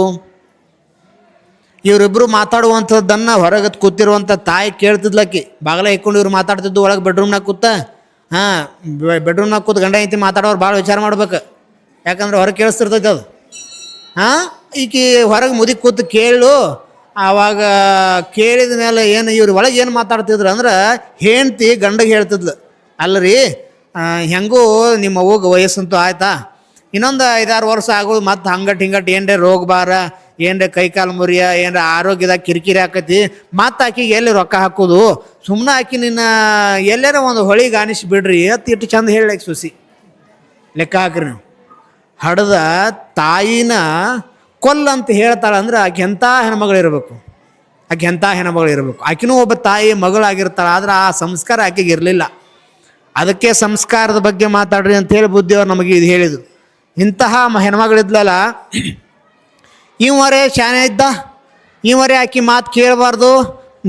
S1: ಇವರಿಬ್ಬರು ಮಾತಾಡುವಂಥದ್ದನ್ನು ಹೊರಗೆ ಕೂತಿರುವಂಥ ತಾಯಿ ಕೇಳ್ತಿದ್ಲಕ್ಕಿ. ಬಾಗಲ ಇಕ್ಕೊಂಡು ಇವ್ರು ಮಾತಾಡ್ತಿದ್ದು, ಒಳಗೆ ಬೆಡ್ರೂಮ್ನಾಗ ಕೂತ. ಹಾಂ ಬೆಡ್ರೂಮ್ನಾಗ ಕೂತು ಗಂಡ ಹೆಂಡತಿ ಮಾತಾಡೋರು ಭಾಳ ವಿಚಾರ ಮಾಡ್ಬೇಕು. ಯಾಕಂದ್ರೆ ಹೊರಗೆ ಕೇಳಿಸ್ತಿರ್ತೈತೆ ಅದು. ಹಾಂ, ಈಕಿ ಹೊರಗೆ ಮುದಿ ಕೂತು ಕೇಳು. ಆವಾಗ ಕೇಳಿದ ಮೇಲೆ ಏನು ಇವ್ರ ಒಳಗೆ ಏನು ಮಾತಾಡ್ತಿದ್ರು ಅಂದ್ರೆ ಹೆಂಡ್ತಿ ಗಂಡಗೆ ಹೇಳ್ತಿದ್ಲು, ಅಲ್ಲರಿ ಹೆಂಗೂ ನಿಮ್ಮ ಅವ್ವಗೆ ವಯಸ್ಸಂತೂ ಆಯ್ತಾ? ಇನ್ನೊಂದು ಐದಾರು ವರ್ಷ ಆಗೋದು ಮತ್ತೆ ಹಂಗಟ್ ಹಿಂಗಟ್ ಏನ್ರೆ ರೋಗ ಬಾರ, ಏನ್ರೆ ಕೈಕಾಲು ಮುರಿಯ, ಏನ್ರ ಆರೋಗ್ಯದಾಗ ಕಿರಿಕಿರಿ ಆಕತಿ, ಮತ್ತೆ ಆಕಿಗೆ ಎಲ್ಲಿ ರೊಕ್ಕ ಹಾಕೋದು? ಸುಮ್ಮನೆ ಆಕಿ ನಿನ್ನ ಎಲ್ಲಾರ ಒಂದು ಹೊಳಿ ಆನಿಸಿ ಬಿಡ್ರಿ ಅತ್ ಇಟ್ಟು ಚಂದ ಹೇಳಕ್ಕೆ ಸುಸಿ. ಲೆಕ್ಕ ಹಾಕ್ರಿ ನೀವು. ಹಡ್ದ ತಾಯಿನ ಕೊಲ್ಲ ಅಂತ ಹೇಳ್ತಾಳೆ ಅಂದ್ರೆ ಆಕೆ ಎಂಥ ಹೆಣ್ಮಗಳಿರಬೇಕು ಆಕೆ ಎಂಥ ಹೆಣ್ಮಗಳು ಇರಬೇಕು? ಆಕಿನೂ ಒಬ್ಬ ತಾಯಿ, ಮಗಳಾಗಿರ್ತಾಳೆ, ಆದ್ರೆ ಆ ಸಂಸ್ಕಾರ ಆಕೆಗೆ ಇರಲಿಲ್ಲ. ಅದಕ್ಕೆ ಸಂಸ್ಕಾರದ ಬಗ್ಗೆ ಮಾತಾಡ್ರಿ ಅಂತೇಳಿ ಬುದ್ಧಿಯವ್ರು ನಮಗೆ ಇದು ಹೇಳಿದರು. ಇಂತಹ ಹೆಣ್ಮಗಳಿದ್ಲಲ್ಲ ಇವರೇ ಶಾನೆ ಇದ್ದ ಇವರೇ ಆಕೆ ಮಾತು ಕೇಳಬಾರ್ದು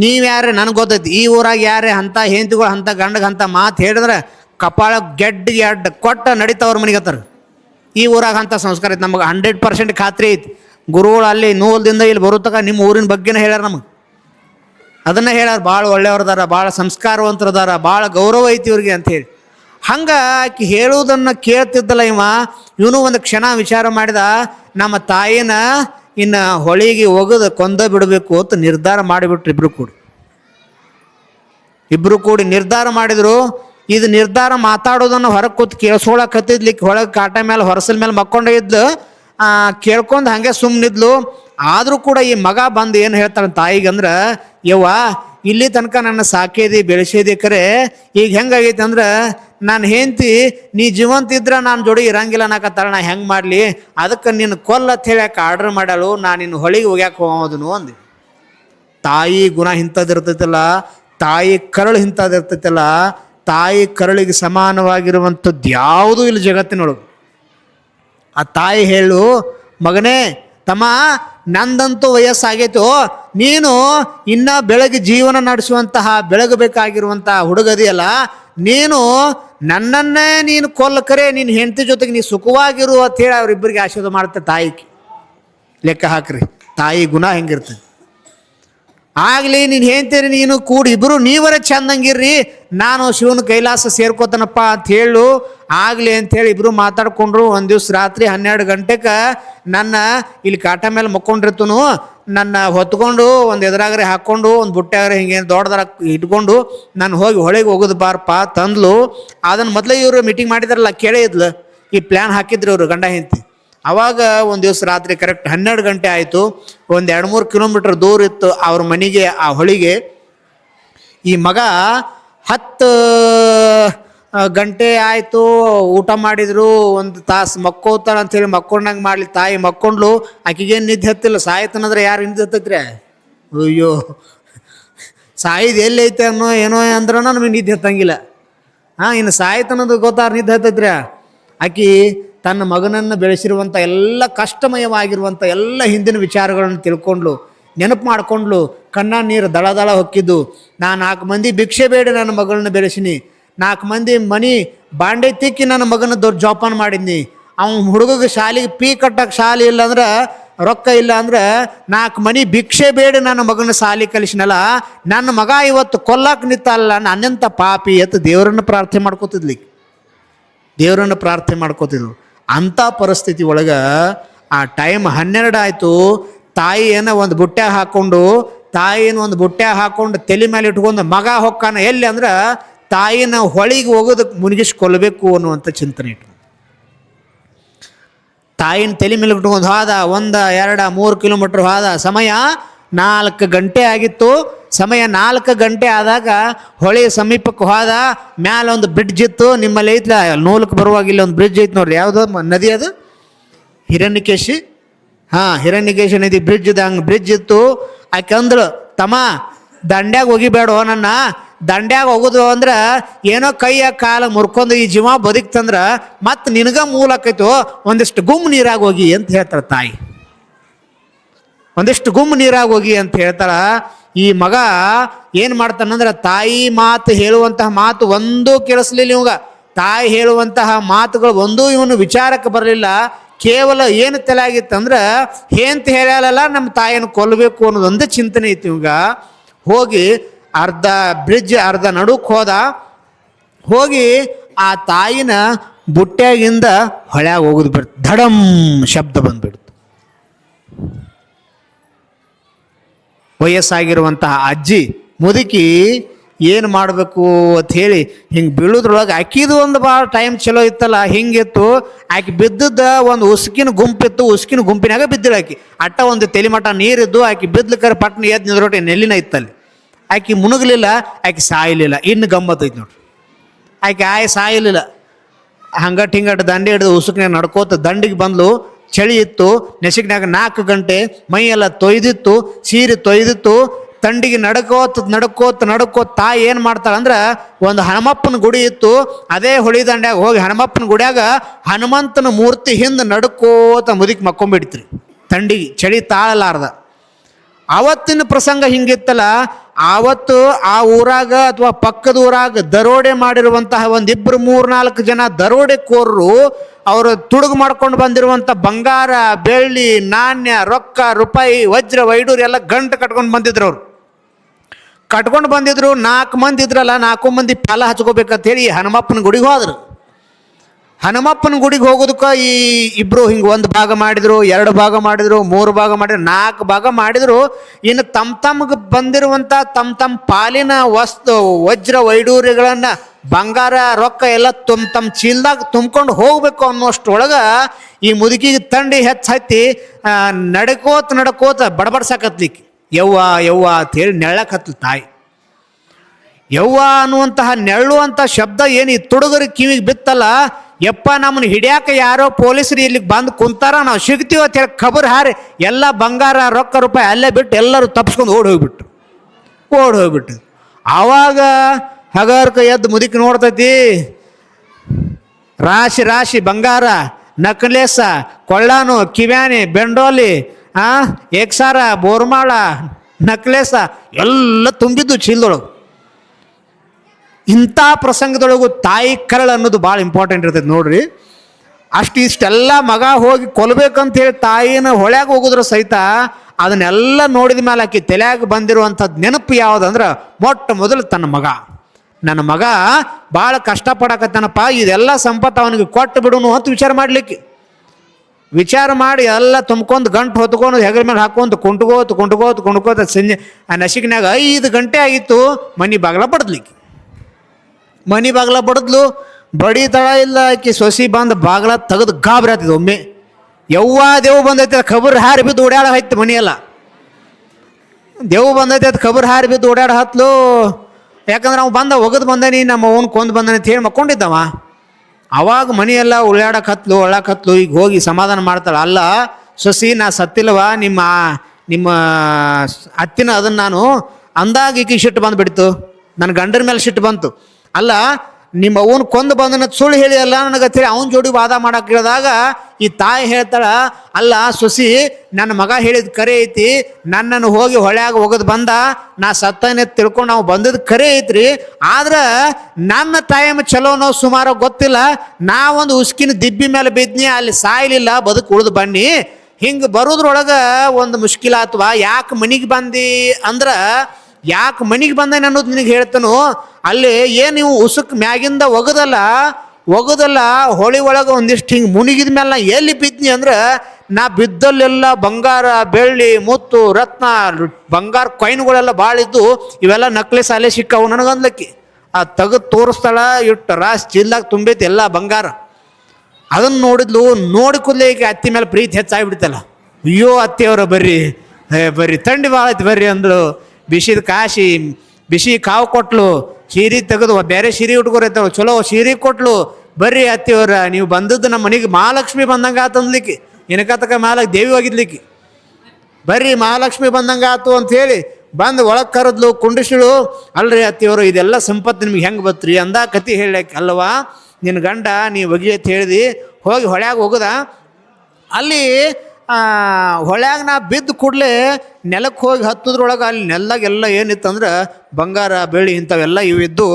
S1: ನೀವ್ಯಾರೇ ನನಗೆ ಗೊತ್ತೈತಿ, ಈ ಊರಾಗ ಯಾರೇ ಅಂತ ಹೆಂತಿಗಳು ಅಂತ ಗಂಡಗೆ ಅಂಥ ಮಾತು ಹೇಳಿದ್ರೆ ಕಪಾಳ ಗೆಡ್ಡಿಗೆ ಅಡ್ಡ ಕೊಟ್ಟ ಮನೆಗೆ ಮನೆಗತ್ತಾರ ಈ ಊರಾಗ ಅಂಥ ಸಂಸ್ಕಾರ ಐತೆ. ನಮಗೆ ಹಂಡ್ರೆಡ್ ಪರ್ಸೆಂಟ್ ಖಾತ್ರಿ ಐತಿ. ಗುರುಗಳು ಅಲ್ಲಿ ನೂಲ್ದಿಂದ ಇಲ್ಲಿ ಬರುತ್ತಕ ನಿಮ್ಮ ಊರಿನ ಬಗ್ಗೆನೇ ಹೇಳ್ಯಾರ ನಮಗೆ. ಅದನ್ನು ಹೇಳ್ಯಾರ ಭಾಳ ಒಳ್ಳೆಯವ್ರದಾರ ಭಾಳ ಸಂಸ್ಕಾರವಂತರದಾರ ಭಾಳ ಗೌರವ ಐತಿ ಇವ್ರಿಗೆ ಅಂತೇಳಿ ಹಂಗೆ ಆಕೆ ಹೇಳುವುದನ್ನು ಕೇಳ್ತಿದ್ದಲ್ಲ ಇವ, ಇವನು ಒಂದು ಕ್ಷಣ ವಿಚಾರ ಮಾಡಿದ, ನಮ್ಮ ತಾಯಿನ ಇನ್ನು ಹೊಳಿಗೆ ಒಗೆದು ಕೊಂದ ಬಿಡಬೇಕು ಅಂತ ನಿರ್ಧಾರ ಮಾಡಿಬಿಟ್ರು ಇಬ್ಬರು ಕೂಡಿ. ಇಬ್ಬರು ಕೂಡಿ ನಿರ್ಧಾರ ಮಾಡಿದ್ರು ಇದು ನಿರ್ಧಾರ ಮಾತಾಡೋದನ್ನು ಹೊರಗೆ ಕೂತ್ ಕೇಳಿಸ್ಕೊಳಕತ್ತಿದ್ಲಿಕ್ಕೆ ಹೊಳಗೆ ಕಾಟ ಮೇಲೆ ಹೊರಸಲ್ ಮೇಲೆ ಮಕ್ಕೊಂಡೇ ಇದ್ಲು ಕೇಳ್ಕೊಂಡು ಹಾಗೆ ಸುಮ್ಮನಿದ್ಲು ಆದರೂ ಕೂಡ ಈ ಮಗ ಬಂದು ಏನು ಹೇಳ್ತಾನೆ ತಾಯಿಗೆ ಅಂದ್ರೆ ಯವ್ವ, ಇಲ್ಲಿ ತನಕ ನನ್ನ ಸಾಕೇದಿ ಬೆಳೆಸೇದಿ ಕರೆ. ಈಗ ಹೆಂಗಾಗೈತೆ ಅಂದ್ರೆ, ನಾನು ಹೆಂಡ್ತಿ, ನೀ ಜೀವಂತ ಇದ್ರೆ ನಾನು ಜೋಡಿ ಇರಂಗಿಲ್ಲ ಅನ್ನಕತ್ತಾಳ, ನಾ ಹೆಂಗೆ ಮಾಡಲಿ? ಅದಕ್ಕೆ ನಿನ್ನ ಅಂತ ಹೇಳಕ್ಕೆ ಆರ್ಡ್ರ್ ಮಾಡಲು ನಾನು ನಿನ್ನ ಹೊಳಿಗೆ ಹೋಗ್ಯಾಕೆ ಹೋಗೋದನು ಅಂದೆ. ತಾಯಿ ಗುಣ ಇಂಥದ್ದಿರ್ತೈತಲ್ಲ ತಾಯಿ ಕರಳು ಇಂಥದ್ದಿರ್ತೈತಲ್ಲ ತಾಯಿ ಕರುಳಿಗೆ ಸಮಾನವಾಗಿರುವಂಥದ್ದು ಯಾವುದೂ ಇಲ್ಲ ಜಗತ್ತಿನೊಳಗೆ. ಆ ತಾಯಿ ಹೇಳು, ಮಗನೇ, ತಮ್ಮ ನಂದಂತೂ ವಯಸ್ಸಾಗೈತು, ನೀನು ಇನ್ನ ಬೆಳಗ್ಗೆ ಜೀವನ ನಡೆಸುವಂತಹ ಬೆಳಗಬೇಕಾಗಿರುವಂತಹ ಹುಡುಗದಿಯಲ್ಲ, ನೀನು ನನ್ನನ್ನೇ ನೀನು ಕೊಲ್ಲಕರೆ ನಿನ್ನ ಹೆಂಡತಿ ಜೊತೆಗೆ ನೀ ಸುಖವಾಗಿರು ಅಂತ ಹೇಳಿ ಅವರಿಬ್ಬರಿಗೆ ಆಶೀರ್ವಾದ ಮಾಡುತ್ತೆ ತಾಯಿಗೆ. ಲೆಕ್ಕ ಹಾಕ್ರಿ, ತಾಯಿ ಗುಣ ಹೆಂಗಿರ್ತದೆ. ಆಗಲಿ, ನೀನು ಹೇಳ್ತೀರಿ ನೀನು ಕೂಡಿ ಇಬ್ಬರು ನೀವರ ಚಂದಂಗಿರ್ರಿ. ನಾನು ಶಿವನ ಕೈಲಾಸ ಸೇರ್ಕೋತನಪ್ಪ ಅಂತ ಹೇಳು. ಆಗಲಿ ಹೇಳಿ ಇಬ್ಬರು ಮಾತಾಡ್ಕೊಂಡ್ರು. ಒಂದು ದಿವ್ಸ ರಾತ್ರಿ ಹನ್ನೆರಡು ಗಂಟೆಗೆ ನನ್ನ ಇಲ್ಲಿ ಕಾಟ ಮೇಲೆ ಮಕ್ಕೊಂಡಿರ್ತನು. ನನ್ನ ಹೊತ್ಕೊಂಡು ಒಂದು ಎದುರಾಗ್ರೆ ಹಾಕ್ಕೊಂಡು, ಒಂದು ಬುಟ್ಟೆಯಾಗ್ರೆ ಹಿಂಗೆ ದೊಡ್ಡದಾರ ಇಟ್ಕೊಂಡು ನಾನು ಹೋಗಿ ಹೊಳೆಗೆ ಹೋಗೋದು ಬಾರಪ್ಪ ತಂದ್ಲು ಅದನ್ನು ಮೊದಲೇ ಇವರು ಮೀಟಿಂಗ್ ಮಾಡಿದಾರಲ್ಲ, ಕೇಳೇ ಇದ್ಲು. ಈ ಪ್ಲ್ಯಾನ್ ಹಾಕಿದ್ರು ಇವರು ಗಂಡ ಹೆಂಡತಿ. ಅವಾಗ ಒಂದು ದಿವಸ ರಾತ್ರಿ ಕರೆಕ್ಟ್ ಹನ್ನೆರಡು ಗಂಟೆ ಆಯಿತು. ಒಂದು ಎರಡು ಮೂರು ಕಿಲೋಮೀಟ್ರ್ ದೂರ ಇತ್ತು ಅವ್ರ ಮನೆಗೆ, ಆ ಹೊಳಿಗೆ. ಈ ಮಗ ಹತ್ತು ಗಂಟೆ ಆಯಿತು, ಊಟ ಮಾಡಿದ್ರು, ಒಂದು ತಾಸು ಮಕ್ಕೋತಾಳ ಅಂತೇಳಿ ಮಕ್ಕೊಂಡಂಗೆ ಮಾಡಲಿ. ತಾಯಿ ಮಕ್ಕೊಂಡ್ಲು, ಆಕಿಗೇನು ನಿದ್ದೆ ಹತ್ತಿಲ್ಲ. ಸಾಯ್ತನಂದ್ರೆ ಯಾರು ನಿದ್ದೆ ಹತ್ತೈತ್ರಿ? ಅಯ್ಯೋ, ಸಾಯಿದ್ ಎಲ್ಲೈತೆ ಅನ್ನೋ, ಏನೋ ಅಂದ್ರೆ ನಮಗೆ ನಿದ್ದೆ ಹತ್ತಂಗಿಲ್ಲ. ಹಾಂ, ಇನ್ನು ಸಾಯ್ತನದು ಗೊತ್ತಾರ ನಿದ್ದೆ ಹತ್ತೈತ್ರಿ? ಆಕಿ ತನ್ನ ಮಗನನ್ನು ಬೆಳೆಸಿರುವಂಥ ಎಲ್ಲ ಕಷ್ಟಮಯವಾಗಿರುವಂಥ ಎಲ್ಲ ಹಿಂದಿನ ವಿಚಾರಗಳನ್ನು ತಿಳ್ಕೊಂಡ್ಲು, ನೆನಪು ಮಾಡಿಕೊಂಡ್ಲು, ಕಣ್ಣ ನೀರು ದಳ ದಳ ಹೊಕ್ಕಿದ್ದು ನಾಲ್ಕು ಮಂದಿ ಭಿಕ್ಷೆ ಬೇಡಿ ನನ್ನ ಮಗಳನ್ನ ಬೆಳೆಸಿನಿ, ನಾಲ್ಕು ಮಂದಿ ಮನಿ ಬಾಂಡೆ ತಿಕ್ಕಿ ನನ್ನ ಮಗನ ದೊಡ್ಡ ಜೋಪಾನ ಮಾಡಿದ್ನಿ ಅವನು ಹುಡುಗಗೆ ಶಾಲೆಗೆ ಪೀ ಕಟ್ಟಕ್ಕೆ ಶಾಲೆ ಇಲ್ಲ ಅಂದ್ರೆ ರೊಕ್ಕ ಇಲ್ಲ ಅಂದ್ರೆ ನಾಲ್ಕು ಮನಿ ಭಿಕ್ಷೆ ಬೇಡಿ ನನ್ನ ಮಗನ ಸಾಲಿ ಕಲಿಸಿನಲ್ಲ, ನನ್ನ ಮಗ ಇವತ್ತು ಕೊಲ್ಲಕ್ಕೆ ನಿಂತಲ್ಲ ನನ್ನಂಥ ಪಾಪಿ ಎತ್ತು ದೇವರನ್ನು ಪ್ರಾರ್ಥನೆ ಮಾಡ್ಕೋತಿದ್ಲಿ ದೇವರನ್ನು ಪ್ರಾರ್ಥನೆ ಮಾಡ್ಕೋತಿದ್ಲು. ಅಂಥ ಪರಿಸ್ಥಿತಿ ಒಳಗೆ ಆ ಟೈಮ್ ಹನ್ನೆರಡು ಆಯಿತು. ತಾಯಿ ಏನೋ ಒಂದು ಬುಟ್ಟೆ ಹಾಕ್ಕೊಂಡು ತಾಯಿನ ಒಂದು ಬುಟ್ಟೆ ಹಾಕ್ಕೊಂಡು ತಲೆ ಮೇಲೆ ಇಟ್ಕೊಂಡು ಮಗ ಹೊಕ್ಕಾನ ಎಲ್ಲಿ ಅಂದ್ರೆ ತಾಯಿನ ಹೊಳಿಗೆ ಹೋಗೋದಕ್ಕೆ ಮುನಿಗಿಸ್ಕೊಳ್ಬೇಕು ಅನ್ನುವಂಥ ಚಿಂತನೆ ಇಟ್ಟು ತಾಯಿನ ತಲೆ ಮೇಲೆ ಇಟ್ಕೊಂಡು ಹೋದ, ಒಂದು, ಎರಡು, ಮೂರು ಕಿಲೋಮೀಟ್ರ್ ಹೋದ ಸಮಯ ನಾಲ್ಕು ಗಂಟೆ ಆಗಿತ್ತು. ಸಮಯ ನಾಲ್ಕು ಗಂಟೆ ಆದಾಗ ಹೊಳೆ ಸಮೀಪಕ್ಕೆ ಹೋದ. ಮ್ಯಾಲ ಒಂದು ಬ್ರಿಡ್ಜ್ ಇತ್ತು. ನಿಮ್ಮಲ್ಲಿ ಐತ್ಲ? ನೂಲಕ್ಕೆ ಬರುವಾಗ ಇಲ್ಲಿ ಒಂದು ಬ್ರಿಡ್ಜ್ ಐತೆ ನೋಡ್ರಿ. ಯಾವುದು? ನದಿ ಅದು? ಹಿರಣ್ಯಕೇಶಿ? ಹಾಂ, ಹಿರಣ್ಯಕೇಶಿ ನದಿ ಬ್ರಿಡ್ಜ್ ಇದೆ. ಹಂಗೆ ಬ್ರಿಡ್ಜ್ ಇತ್ತು. ಆಕೆ ತಮ್ಮ, ದಂಡ್ಯಾಗ ಹೋಗಿಬೇಡ ನನ್ನ. ದಂಡ್ಯಾಗ ಹೋಗುದು ಅಂದ್ರೆ ಏನೋ ಕೈಯ ಕಾಲ ಮುರ್ಕೊಂಡು ಈ ಜೀವ ಬದುಕ್ತಂದ್ರೆ ಮತ್ತೆ ನಿನಗ ಮೂಲ ಆಕೈತು, ಒಂದಿಷ್ಟು ಗುಮ್ ನೀರಾಗ ಹೋಗಿ ಅಂತ ಹೇಳ್ತಾರೆ ತಾಯಿ. ಒಂದಿಷ್ಟು ಗುಮ್ ನೀರಾಗಿ ಹೋಗಿ ಅಂತ ಹೇಳ್ತಾಳ, ಈ ಮಗ ಏನು ಮಾಡ್ತಾನಂದ್ರೆ ತಾಯಿ ಮಾತು ಹೇಳುವಂತಹ ಮಾತು ಒಂದೂ ಕೇಳಿಸ್ಲಿಲ್ಲ ಇವಾಗ. ತಾಯಿ ಹೇಳುವಂತಹ ಮಾತುಗಳು ಒಂದೂ ಇವನು ವಿಚಾರಕ್ಕೆ ಬರಲಿಲ್ಲ. ಕೇವಲ ಏನು ತಲೆ ಆಗಿತ್ತಂದ್ರೆ ಹೇಂತ ಹೇಳಲ್ಲ ನಮ್ಮ ತಾಯಿಯನ್ನು ಕೊಲ್ಲಬೇಕು ಅನ್ನೋದೊಂದು ಚಿಂತನೆ ಇತ್ತು ಇವಾಗ. ಹೋಗಿ ಅರ್ಧ ಬ್ರಿಡ್ಜ್, ಅರ್ಧ ನಡುಕ್ಕೆ ಹೋದ. ಹೋಗಿ ಆ ತಾಯಿನ ಬುಟ್ಟ್ಯಾಗಿಂದ ಹೊಳ್ಯಾಗ ಹೋಗುದು ಬಿಡ್ತು. ಧಡಂ ಶಬ್ದ ಬಂದ್ಬಿಡ್ತು. ವಯಸ್ಸಾಗಿರುವಂತಹ ಅಜ್ಜಿ ಮುದುಕಿ ಏನು ಮಾಡಬೇಕು ಅಂತ ಹೇಳಿ ಹಿಂಗೆ ಬೀಳೋದ್ರೊಳಗೆ ಆಕಿದು ಒಂದು ಭಾಳ ಟೈಮ್ ಚಲೋ ಇತ್ತಲ್ಲ, ಹಿಂಗಿತ್ತು. ಆಕೆ ಬಿದ್ದದ ಒಂದು ಉಸುಕಿನ ಗುಂಪಿತ್ತು, ಉಸುಕಿನ ಗುಂಪಿನಾಗ ಬಿದ್ದಿಳ ಆಕಿ. ಅಟ್ಟ ಒಂದು ತೆಲಿಮಠ ನೀರಿದ್ದು, ಆಕೆ ಬಿದ್ದಲಿಕ್ಕರ ಪಟ್ನ ಎದ್ದು ನಿಂದ್ರೊಟ್ಟಿ ನೆಲ್ಲಿನ ಇತ್ತಲ್ಲಿ. ಆಕೆ ಮುನುಗಲಿಲ್ಲ ಆಕೆ ಸಾಯಲಿಲ್ಲ. ಇನ್ನು ಗಮ್ಮತ್ತೈತಿ ನೋಡ್ರಿ. ಆಕೆ ಆಯ್ ಸಾಯಲಿಲ್ಲ. ಹಂಗಟ್ ಹಿಂಗಟ್ ದಂಡೆ ಹಿಡಿದು ಉಸುಕಿನ ನಡ್ಕೋತ ದಂಡಿಗೆ ಬಂದ್ಲು. ಚಳಿ ಇತ್ತು ನೆಸಿಗ್ನಾಗ ನಾಲ್ಕು ಗಂಟೆ ಮೈಯೆಲ್ಲ ತೊಯ್ದಿತ್ತು, ಸೀರೆ ತೊಯ್ದಿತ್ತು, ತಂಡಿಗೆ ನಡ್ಕೋತ ನಡ್ಕೋತ ನಡ್ಕೋತ ತಾಯಿ ಏನು ಮಾಡ್ತಾಳಂದ್ರೆ ಒಂದು ಹನುಮಪ್ಪನ ಗುಡಿ ಇತ್ತು, ಅದೇ ಹೊಳಿ ದಂಡ್ಯಾಗ ಹೋಗಿ ಹನುಮಪ್ಪನ ಗುಡಿಯಾಗ ಹನುಮಂತನ ಮೂರ್ತಿ ಹಿಂದೆ ನಡ್ಕೋತ ಮುದುಕಿ ಮಕ್ಕೊಂಬಿಡ್ತ್ರಿ. ತಂಡಿಗೆ, ಚಳಿ ತಾಳಲಾರ್ದ. ಅವತ್ತಿನ ಪ್ರಸಂಗ ಹಿಂಗಿತ್ತಲ್ಲ ಆವತ್ತು ಆ ಊರಾಗ ಅಥವಾ ಪಕ್ಕದ ಊರಾಗ ದರೋಡೆ ಮಾಡಿರುವಂತಹ ಒಂದಿಬ್ಬರು ಮೂರ್ನಾಲ್ಕು ಜನ ದರೋಡೆಕೋರರು ಅವರು ತುಡುಗು ಮಾಡ್ಕೊಂಡು ಬಂದಿರುವಂಥ ಬಂಗಾರ, ಬೆಳ್ಳಿ, ನಾಣ್ಯ, ರೊಕ್ಕ, ರೂಪಾಯಿ, ವಜ್ರ, ವೈಡೂರು ಎಲ್ಲ ಗಂಟು ಕಟ್ಕೊಂಡು ಬಂದಿದ್ರು ಅವ್ರು. ಕಟ್ಕೊಂಡು ಬಂದಿದ್ರು, ನಾಲ್ಕು ಮಂದಿ ಇದ್ರಲ್ಲ, ನಾಲ್ಕು ಮಂದಿ ಪಾಲ ಹಚ್ಕೋಬೇಕಂತ ಹೇಳಿ ಹನುಮಪ್ಪನ ಗುಡಿಗೆ ಹೋದ್ರು. ಹನುಮಪ್ಪನ ಗುಡಿಗೆ ಹೋಗೋದಕ್ಕೆ ಈ ಇಬ್ರು ಹಿಂಗೆ ಒಂದು ಭಾಗ ಮಾಡಿದ್ರು, ಎರಡು ಭಾಗ ಮಾಡಿದ್ರು, ಮೂರು ಭಾಗ ಮಾಡಿದ್ರು, ನಾಲ್ಕು ಭಾಗ ಮಾಡಿದ್ರು, ಇನ್ನು ತಮ್ಮ ತಮ್ಗೆ ಬಂದಿರುವಂಥ ತಮ್ಮ ತಮ್ಮ ಪಾಲಿನ ವಸ್ತು, ವಜ್ರ ವೈಡೂರ್ಯಗಳನ್ನು ಬಂಗಾರ, ರೊಕ್ಕ ಎಲ್ಲ ತುಮ್ ತಮ್ಮ ಚೀಲ್ದಾಗ ತುಂಬ್ಕೊಂಡು ಹೋಗ್ಬೇಕು ಅನ್ನೋಷ್ಟೊಳಗೆ ಈ ಮುದುಕಿಗೆ ತಂಡಿ ಹೆಚ್ಚು ಹತ್ತಿ ನಡ್ಕೋತ ನಡ್ಕೋತ ಬಡಬಡ್ಸಕತ್ಲಿಕ್ಕೆ. ಯವ್ವ ಯವ್ವ ಅಂತ ಹೇಳಿ ನೆಳ್ಳಕ್ಕೆ ಹತ್ಲಿ ತಾಯಿ. ಯವ್ವ ಅನ್ನುವಂತಹ ನೆರಳು ಅಂತ ಶಬ್ದ ಏನು ಈ ತುಡುಗರ ಕಿವಿಗೆ ಬಿತ್ತಲ್ಲ ಯಪ್ಪ ನಮ್ಮನ್ನು ಹಿಡಿಯಾಕ ಯಾರೋ ಪೊಲೀಸರು ಇಲ್ಲಿಗೆ ಬಂದು ಕುಂತಾರ, ನಾವು ಸಿಗ್ತೀವಿ ಅಂತ ಹೇಳಿ ಖಬರ್ ಹಾರಿ, ಎಲ್ಲ ಬಂಗಾರ, ರೊಕ್ಕ, ರೂಪಾಯಿ ಅಲ್ಲೇ ಬಿಟ್ಟು ಎಲ್ಲರೂ ತಪ್ಸ್ಕೊಂಡು ಓಡಿ ಹೋಗ್ಬಿಟ್ರು. ಓಡಿ ಹೋಗ್ಬಿಟ್ಟು ಆವಾಗ ಹಗರ್ಕ ಎದ್ದು ಮುದುಕಿ ನೋಡ್ತೈತಿ, ರಾಶಿ ರಾಶಿ, ಬಂಗಾರ, ನಕ್ಲೇಸ, ಕೊಳ್ಳಾನು, ಕಿವ್ಯಾನಿ, ಬೆಂಡೋಲಿ, ಆ, ಏಕ್ಸಾರ, ಬೋರ್ಮಾಳ, ನಕ್ಲೇಸ, ಎಲ್ಲ ತುಂಬಿದ್ದು ಚೀಲದೊಳಗೆ. ಇಂಥ ಪ್ರಸಂಗದೊಳಗು ತಾಯಿ ಕರಳು ಅನ್ನೋದು ಭಾಳ ಇಂಪಾರ್ಟೆಂಟ್ ಇರ್ತೈತೆ ನೋಡ್ರಿ. ಅಷ್ಟು ಇಷ್ಟೆಲ್ಲ ಮಗ ಹೋಗಿ ಕೊಲ್ಬೇಕಂತ ಹೇಳಿ ತಾಯಿನ ಹೊಳ್ಯಾಗ ಹೋಗಿದ್ರು ಸಹಿತ ಅದನ್ನೆಲ್ಲ ನೋಡಿದ ಮೇಲೆ ಆಕೆ ತಲೆಯಾಗ ಬಂದಿರುವಂಥದ್ದು ನೆನಪು ಯಾವುದಂದ್ರೆ ಮೊಟ್ಟ ಮೊದಲು ತನ್ನ ಮಗ. ನನ್ನ ಮಗ ಭಾಳ ಕಷ್ಟಪಡಕತ್ತನಪ್ಪ, ಇದೆಲ್ಲ ಸಂಪತ್ತು ಅವನಿಗೆ ಕೊಟ್ಟು ಬಿಡುನು ಅಂತ ವಿಚಾರ ಮಾಡಲಿಕ್ಕೆ. ವಿಚಾರ ಮಾಡಿ ಎಲ್ಲ ತುಂಬ್ಕೊಂಡು ಗಂಟು ಹೊತ್ಕೊಂಡು ಹೆಗಲ ಮೇಲೆ ಹಾಕೊಂಡು ಕುಂಟ್ಕೋತ ಕುಂಟ್ಕೋತ ಕುಂಟ್ಕೋತ ಸಂಜೆ ಆ ನಶಿಕ್ನಾಗ ಐದು ಗಂಟೆ ಆಗಿತ್ತು, ಮನೆ ಬಾಗಲ ಬಡ್ದ್ಲಿಕ್ಕೆ ಮನೆ ಬಾಗ್ಲ ಬಡದ್ಲು, ಬಡಿ ತಳ ಇಲ್ಲ ಆಕಿ ಸೊಸಿ ಬಂದು ಬಾಗ್ಲ ತೆಗೆದು ಗಾಬರಿ ಆತಿದ್ ಒಮ್ಮೆ. ಯವ್ವ ದೇವು ಬಂದೈತೆ ಖಬರ್ ಹಾರಿ ಬಿದ್ದು ಓಡ್ಯಾಡ ಹೈತು ಮನೆಯೆಲ್ಲ. ದೇವು ಬಂದೈತೆ ಅದು ಖಬರ್ ಹಾರಿ ಬಿದ್ದು ಓಡಾಡ ಹತ್ಲು. ಯಾಕಂದ್ರೆ ನಾವು ಬಂದ ಒಗದು ಬಂದನಿ, ನಮ್ಮ ಅವನು ಕೊಂದು ಬಂದನಿ ಅಂತ ಹೇಳಿ ಮಕ್ಕೊಂಡಿದ್ದವ. ಅವಾಗ ಮನೆಯೆಲ್ಲ ಉಳ್ಳಾಡಕ್ಕೆ ಹತ್ಲು ಒಳಕ್ಕೆ ಹತ್ಲು, ಈಗ ಹೋಗಿ ಸಮಾಧಾನ ಮಾಡ್ತಾಳೆ. ಅಲ್ಲ, ಸೊಸಿ, ನಾ ಸತ್ತಿಲ್ವ ನಿಮ್ಮ ನಿಮ್ಮ ಅತ್ತಿನ ಅದನ್ನು ನಾನು ಅಂದಾಗ ಈಕಿ ಸಿಟ್ಟು ಬಂದುಬಿಡ್ತು. ನನ್ನ ಗಂಡನ ಮೇಲೆ ಸಿಟ್ಟು ಬಂತು. ಅಲ್ಲ, ನಿಮ್ಮ ಅವನ್ ಕೊಂದು ಬಂದನ ಸುಳ್ಳು ಹೇಳಿ ಅಲ್ಲ ನನಗತ್ತೇಳಿ ಅವನ ಜೋಡಿ ವಾದ ಮಾಡಕ್ಕೆ ಹೇಳಿದಾಗ ಈ ತಾಯಿ ಹೇಳ್ತಾಳ, ಅಲ್ಲ ಸುಸಿ, ನನ್ನ ಮಗ ಹೇಳಿದ ಕರೆ ಐತಿ, ನನ್ನನ್ನು ಹೋಗಿ ಹೊಳ್ಯಾಗ ಹೋಗೋದು ಬಂದ, ನಾ ಸತ್ತನೆ ತಿಳ್ಕೊಂಡು ನಾವು ಬಂದದ್ದು ಕರೆ ಐತ್ರಿ, ಆದ್ರೆ ನನ್ನ ಟೈಮ್ ಚಲೋನೋ ಸುಮಾರು ಗೊತ್ತಿಲ್ಲ ನಾ ಒಂದು ಉಸ್ಕಿನ ದಿಬ್ಬಿ ಮೇಲೆ ಬಿದ್ನಿ, ಅಲ್ಲಿ ಸಾಯ್ಲಿಲ್ಲ, ಬದುಕು ಉಳಿದು ಬನ್ನಿ, ಹಿಂಗೆ ಬರೋದ್ರೊಳಗೆ ಒಂದು ಮುಷ್ಕಿಲಾತ್ವ ಯಾಕೆ ಮನಿಗೆ ಬಂದಿ ಅಂದ್ರೆ ಯಾಕೆ ಮನಿಗೆ ಬಂದೇನೆ ಅನ್ನೋದು ನಿನಗೆ ಹೇಳ್ತಾನು? ಅಲ್ಲಿ ಏನು ನೀವು ಉಸುಕ್ ಮ್ಯಾಗಿಂದ ಒಗದಲ್ಲ ಒಗದಲ್ಲ, ಹೊಳಿ ಒಳಗೆ ಒಂದಿಷ್ಟು ಹಿಂಗೆ ಮುನಿಗಿದ ಮೇಲೆ ನಾ ಎಲ್ಲಿ ಬಿದ್ನಿ ಅಂದ್ರೆ, ನಾ ಬಿದ್ದಲ್ಲೆಲ್ಲ ಬಂಗಾರ, ಬೆಳ್ಳಿ, ಮುತ್ತು, ರತ್ನ, ಬಂಗಾರ ಕೊಯ್ನ್ಗಳೆಲ್ಲ ಭಾಳ ಇದ್ದು, ಇವೆಲ್ಲ ನಕ್ಲಿ ಸಾಲೆ ಸಿಕ್ಕವು ನನಗಂದ್ಲಕ್ಕಿ. ಆ ತೆಗೆದು ತೋರಿಸ್ತಾಳ, ಇಟ್ಟು ರಾಸ್ ಚೀಲ್ದಾಗ ತುಂಬೈತಿ ಎಲ್ಲ ಬಂಗಾರ. ಅದನ್ನು ನೋಡಿದ್ಲು, ನೋಡಿ ಕೂದಲೇ ಈಗ ಅತ್ತಿ ಮೇಲೆ ಪ್ರೀತಿ ಹೆಚ್ಚಾಗಿಬಿಡ್ತಲ್ಲ. ಅಯ್ಯೋ ಅತ್ತೆಯವರು ಬರ್ರಿ, ಏ ಬರ್ರಿ, ಥಂಡಿ ಭಾಳ ಐತಿ ಬರ್ರಿ ಅಂದ್ಳು ಬಿಸಿದ ಕಾಶಿ, ಬಿಸಿ ಕಾವು ಕೊಟ್ಲು, ಸೀರೆ ತೆಗೆದು ಬೇರೆ ಸೀರೆ ಉಟ್ಕೊರೈತವ ಚಲೋ ಸೀರೆ ಕೊಟ್ಲು, ಬರ್ರಿ ಅತ್ತಿಯವ್ರ, ನೀವು ಬಂದದ್ದು ನಮ್ಮ ಮನೆಗೆ ಮಹಾಲಕ್ಷ್ಮಿ ಬಂದಂಗೆ ಆತಂದ್ಲಿಕ್ಕೆ ಇನಕತಕ ಮಹಾಲಕ್ ದೇವಿ ಹೋಗಿದ್ಲಿಕ್ಕೆ. ಬರ್ರಿ ಮಹಾಲಕ್ಷ್ಮಿ ಬಂದಂಗ ಆತು ಅಂತ ಹೇಳಿ ಬಂದು ಒಳಗೆ ಕರೆದ್ಲು, ಕುಂಡಿಸಿಳು. ಅಲ್ರಿ ಅತ್ತಿಯವರು, ಇದೆಲ್ಲ ಸಂಪತ್ತು ನಿಮ್ಗೆ ಹೆಂಗೆ ಬತ್ರಿ ಅಂದ ಕತಿ ಹೇಳಕ್ಕೆ ಅಲ್ವಾ ನಿನ್ನ ಗಂಡ ನೀ ಒಗಿ ಅಂತ ಹೇಳಿದಿ, ಹೋಗಿ ಹೊಳ್ಯಾಗ ಹೋಗದ. ಅಲ್ಲಿ ಹೊಳ್ಯಾಗ ನಾ ಬಿದ್ದ ಕೂಡಲೇ ನೆಲಕ್ಕೆ ಹೋಗಿ ಹತ್ತದ್ರೊಳಗೆ ಅಲ್ಲಿ ನೆಲ್ದಾಗೆಲ್ಲ ಏನಿತ್ತಂದ್ರೆ ಬಂಗಾರ, ಬೆಳ್ಳಿ ಇಂಥವೆಲ್ಲ ಇವಿದ್ದು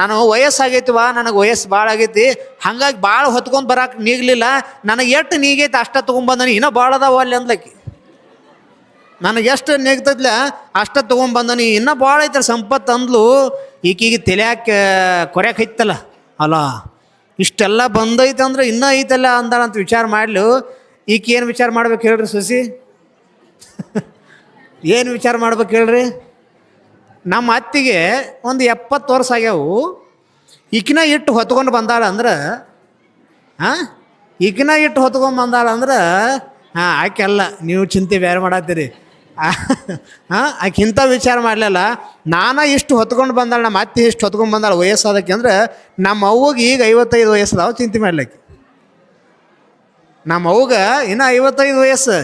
S1: ನಾನು ವಯಸ್ಸಾಗೈತಿವ ನನಗೆ ವಯಸ್ಸು ಭಾಳ ಆಗೈತಿ, ಹಂಗಾಗಿ ಭಾಳ ಹೊತ್ಕೊಂಡು ಬರಕ್ಕೆ ನೀಗಲಿಲ್ಲ, ನನಗೆ ಎಷ್ಟು ನೀಗೈತಿ ಅಷ್ಟ ತೊಗೊಂಬಂದನಿ, ಇನ್ನೂ ಭಾಳ ಅದಾವ ಅಲ್ಲಿ ಅಂದ್ಲಕ್ಕಿ ನನಗೆ ಎಷ್ಟು ನೆಗ್ತದ್ಲ ಅಷ್ಟ ತೊಗೊಂಬಂದನಿ, ಇನ್ನೂ ಭಾಳ ಐತಲ್ಲ ಸಂಪತ್ತು ಅಂದ್ಲು, ಈಕೀಗ ತಲೆಯಾಕೆ ಕೊರ್ಯಾಕೆ ಐತಲ್ಲ ಅಲ್ಲ ಇಷ್ಟೆಲ್ಲ ಬಂದೈತೆ ಅಂದ್ರೆ ಇನ್ನೂ ಐತಲ್ಲ ಅಂದಾಳಂತ ವಿಚಾರ ಮಾಡ್ಲು ಈಕೆ ಏನು ವಿಚಾರ ಮಾಡ್ಬೇಕು ಹೇಳ್ರಿ ಸೊಸಿ? ಏನು ವಿಚಾರ ಮಾಡ್ಬೇಕು ಹೇಳ್ರಿ? ನಮ್ಮ ಅತ್ತಿಗೆ ಒಂದು ಎಪ್ಪತ್ತು ವರ್ಷ ಆಗ್ಯಾವು. ಈಕಿನ ಇಟ್ಟು ಹೊತ್ಕೊಂಡು ಬಂದಾಳ ಅಂದ್ರೆ ಹಾಂ ಈಕಿನ ಇಟ್ಟು ಹೊತ್ಕೊಂಡು ಬಂದಾಳ ಅಂದ್ರೆ ಹಾಂ ಆಕೆಲ್ಲ, ನೀವು ಚಿಂತೆ ಬೇರೆ ಮಾಡತ್ತೀರಿ. ಹಾಂ ಆಕೆ ಇಂಥ ವಿಚಾರ ಮಾಡಲಿಲ್ಲ. ನಾನು ಇಷ್ಟು ಹೊತ್ಕೊಂಡು ಬಂದಾಳ, ನಮ್ಮ ಅತ್ತೆ ಇಷ್ಟು ಹೊತ್ಕೊಂಡು ಬಂದಾಳ ವಯಸ್ಸಾದಕ್ಕೆ ಅಂದ್ರೆ, ನಮ್ಮ ಅವ್ವಗೆ ಈಗ ಐವತ್ತೈದು ವಯಸ್ಸದಾವ ಚಿಂತೆ ಮಾಡ್ಲಿಕ್ಕೆ. ನಮ್ಮ ಅವ್ಗ ಇನ್ನೂ ಐವತ್ತೈದು ವಯಸ್ಸು.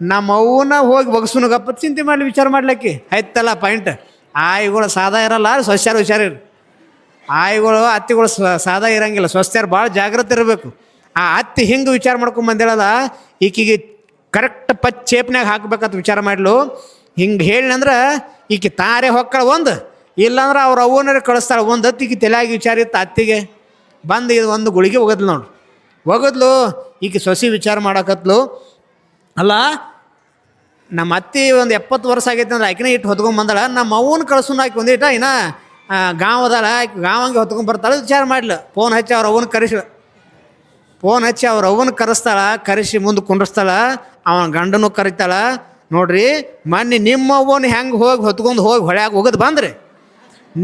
S1: ನಮ್ಮ ಅವನ ಹೋಗಿ ಬಗ್ಸುನಗಪ್ಪ ಚಿಂತೆ ಮಾಡಲಿ ವಿಚಾರ ಮಾಡ್ಲಿಕ್ಕೆ. ಆಯ್ತಲ್ಲ ಪಾಯಿಂಟ್ ಆಯಿಗಳು ಸಾದಾ ಇರಲ್ಲ, ಸ್ವಚ್ಛಾರ ಹುಷಾರಿರು. ಆಯಿಗಳು, ಅತ್ತಿಗಳು ಸಾದಾ ಇರಂಗಿಲ್ಲ ಸ್ವಸ್ಥರು ಭಾಳ ಜಾಗ್ರತೆ ಇರಬೇಕು. ಆ ಅತ್ತಿ ಹಿಂಗೆ ವಿಚಾರ ಮಾಡ್ಕೊಂಡು ಬಂದಿರಲ್ಲ ಈಕಿಗೆ ಕರೆಕ್ಟ್ ಪಚ್ ಚೇಪ್ನ್ಯಾಗ ಹಾಕ್ಬೇಕಂತ ವಿಚಾರ ಮಾಡ್ಲು. ಹಿಂಗೆ ಹೇಳಿನಂದ್ರೆ ಈಕೆ ತಾರೆ ಹೊಕ್ಕಳ ಒಂದು, ಇಲ್ಲಾಂದ್ರೆ ಅವ್ರ ಅವನರೇ ಕಳಿಸ್ತಾಳೆ ಒಂದು ಅತ್ತಿಗೆ ತಲೆಯಾಗಿ ವಿಚಾರ ಇತ್ತು ಅತ್ತಿಗೆ. ಬಂದು ಇದು ಒಂದು ಗುಳಿಗೆ ಹೋಗೋದಿಲ್ಲ ನೋಡು. ಒಗದ್ಲು ಈಗ ಸೊಸಿ ವಿಚಾರ ಮಾಡಾಕತ್ಲು. ಅಲ್ಲ, ನಮ್ಮ ಅತ್ತಿ ಒಂದು ಎಪ್ಪತ್ತು ವರ್ಷ ಆಗೈತೆ ಅಂದ್ರೆ ಆಕಿನ ಇಟ್ಟು ಹೊತ್ಕೊಂಬಂದಳ ಬಂದಾಳ. ನಮ್ಮ ಅವ್ವನ ಕಳ್ಸುನ ಆಕಿ ಒಂದಿಟ ಇನ್ನ ಅದಾಳ, ಆಕಿ ಗಾವಂಗೆ ಹೊತ್ಕೊಂಡ್ ಬರ್ತಾಳೆ, ವಿಚಾರ ಮಾಡ್ಲು. ಫೋನ್ ಹಚ್ಚಿ ಅವ್ರ ಅವ್ವನ ಕರೆಸಿ ಫೋನ್ ಹಚ್ಚಿ ಅವ್ರ ಅವ್ವನ ಕರೆಸ್ತಾಳ, ಕರೆಸಿ ಮುಂದೆ ಕುಂಡ್ರಸ್ತಾಳ, ಅವನ ಗಂಡನೂ ಕರಿತಾಳ. ನೋಡ್ರಿ, ಮೊನ್ನೆ ನಿಮ್ಮ ಅವ್ವನ ಹೆಂಗೆ ಹೋಗಿ ಹೊತ್ಕೊಂಡು ಹೋಗಿ ಹೊಳ್ಯಾಗ ಹೋಗೋದು ಬಂದ್ರಿ.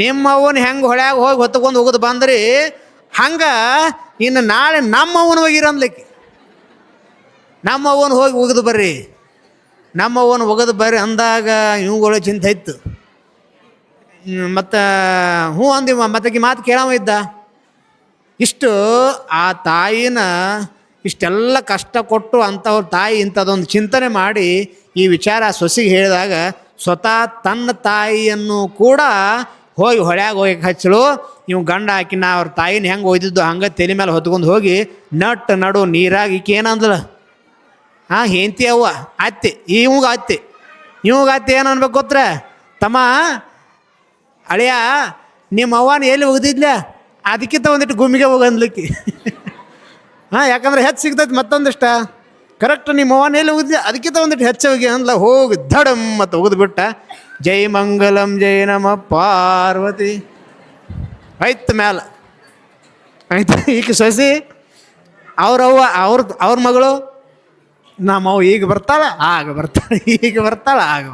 S1: ನಿಮ್ಮ ಅವ್ವನ ಹೆಂಗೆ ಹೊಳ್ಯಾಗ ಹೋಗಿ ಹೊತ್ಕೊಂಡು ಹೋಗೋದು ಬಂದ್ರಿ ಹಂಗೆ ಇನ್ನು ನಾಳೆ ನಮ್ಮ ಅವ್ವನ ಹೋಗಿರ ಅನ್ಲಿಕ್ಕೆ ನಮ್ಮ ಅವ್ವನ ಹೋಗಿ ಒಗದು ಬರ್ರಿ. ನಮ್ಮವನು ಒಗದು ಬರ್ರಿ ಅಂದಾಗ ಇವುಗಳು ಚಿಂತೆ ಇತ್ತು. ಮತ್ತು ಹ್ಞೂ ಅಂದಿವ ಮತ್ತಕ್ಕೆ ಮಾತು ಕೇಳವ ಇದ್ದ. ಇಷ್ಟು ಆ ತಾಯಿನ ಇಷ್ಟೆಲ್ಲ ಕಷ್ಟ ಕೊಟ್ಟು ಅಂಥವ್ರ ತಾಯಿ ಇಂಥದ್ದೊಂದು ಚಿಂತನೆ ಮಾಡಿ ಈ ವಿಚಾರ ಸೊಸಿಗೆ ಹೇಳಿದಾಗ ಸ್ವತಃ ತನ್ನ ತಾಯಿಯನ್ನು ಕೂಡ ಹೋಗಿ ಹೊಳ್ಯಾಗ ಹೋಗಿ ಹಚ್ಚಲು ಇವ್ ಗಂಡ ಹಾಕಿನ ಅವ್ರ ತಾಯಿನ ಹೆಂಗೆ ಒಯ್ದಿದ್ದು ಹಂಗೆ ತಲೆ ಮೇಲೆ ಹೊತ್ಕೊಂಡು ಹೋಗಿ, ನಟ್ ನಡು ನೀರಾಗಿ ಈಕೆ ಹಾಂ ಹೆಂತಿ ಅವ್ವ, ಅತ್ತೆ, ಇವಾಗ ಅತ್ತೆ. ಇವಾಗ ಅತ್ತೆ ಏನು ಅನ್ಬೇಕು ಗೊತ್ತರ? ತಮ್ಮ, ಅಳಿಯ ನಿಮ್ಮ ಅವ್ವನ ಎಲ್ಲಿ ಒಗ್ದಿದ್ಲ? ಅದಕ್ಕಿಂತ ಒಂದಿಟ್ಟು ಗುಮ್ಮಿಗೆ ಹೋಗನ್ಲಿಕ್ಕೆ ಹಾಂ, ಯಾಕಂದ್ರೆ ಹೆಚ್ಚು ಸಿಗ್ತೈತೆ ಮತ್ತೊಂದಿಷ್ಟ. ಕರೆಕ್ಟ್ ನಿಮ್ಮ ಅವ್ವನ ಎಲ್ಲಿ ಒಗ್ದಿದ್ಲ? ಅದಕ್ಕಿಂತ ಒಂದಿಟ್ಟು ಹೆಚ್ಚು ಹೋಗಿ ಅಂದ್ಲ. ಹೋಗಿ ಧಡಮ್ ಮತ್ತು ಒಗೆದ್ಬಿಟ್ಟ. ಜೈ ಮಂಗಲಂ, ಜೈ ನಮ ಪಾರ್ವತಿ. ಆಯ್ತು ಮ್ಯಾಲ. ಆಯ್ತು. ಈಗ ಸೊಸಿ ಅವ್ರವ್ವ ಅವ್ರ ಅವ್ರ ಮಗಳು ನಮ್ಮವ್ ಈಗ ಬರ್ತಾಳ, ಆಗ ಬರ್ತಾಳೆ, ಈಗ ಬರ್ತಾಳ, ಆಗ.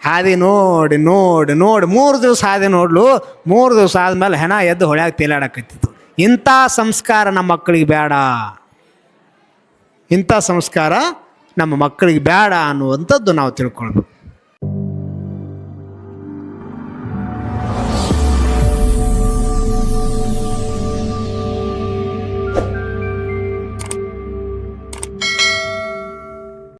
S1: ಹಾದಿ ನೋಡಿ ನೋಡಿ ನೋಡಿ, ಮೂರು ದಿವಸ ಹಾದಿ ನೋಡ್ಲು, ಮೂರು ದಿವಸ ಆದಮೇಲೆ ಹೆಣ ಎದ್ದು ಹೊಳ್ಯಾಗ ತೇಲಾಡಕತ್ತಿತ್ತು. ಇಂಥ ಸಂಸ್ಕಾರ ನಮ್ಮ ಮಕ್ಕಳಿಗೆ ಬೇಡ ಇಂಥ ಸಂಸ್ಕಾರ ನಮ್ಮ ಮಕ್ಕಳಿಗೆ ಬೇಡ ಅನ್ನುವಂಥದ್ದು ನಾವು ತಿಳ್ಕೊಳ್ಬೇಕು.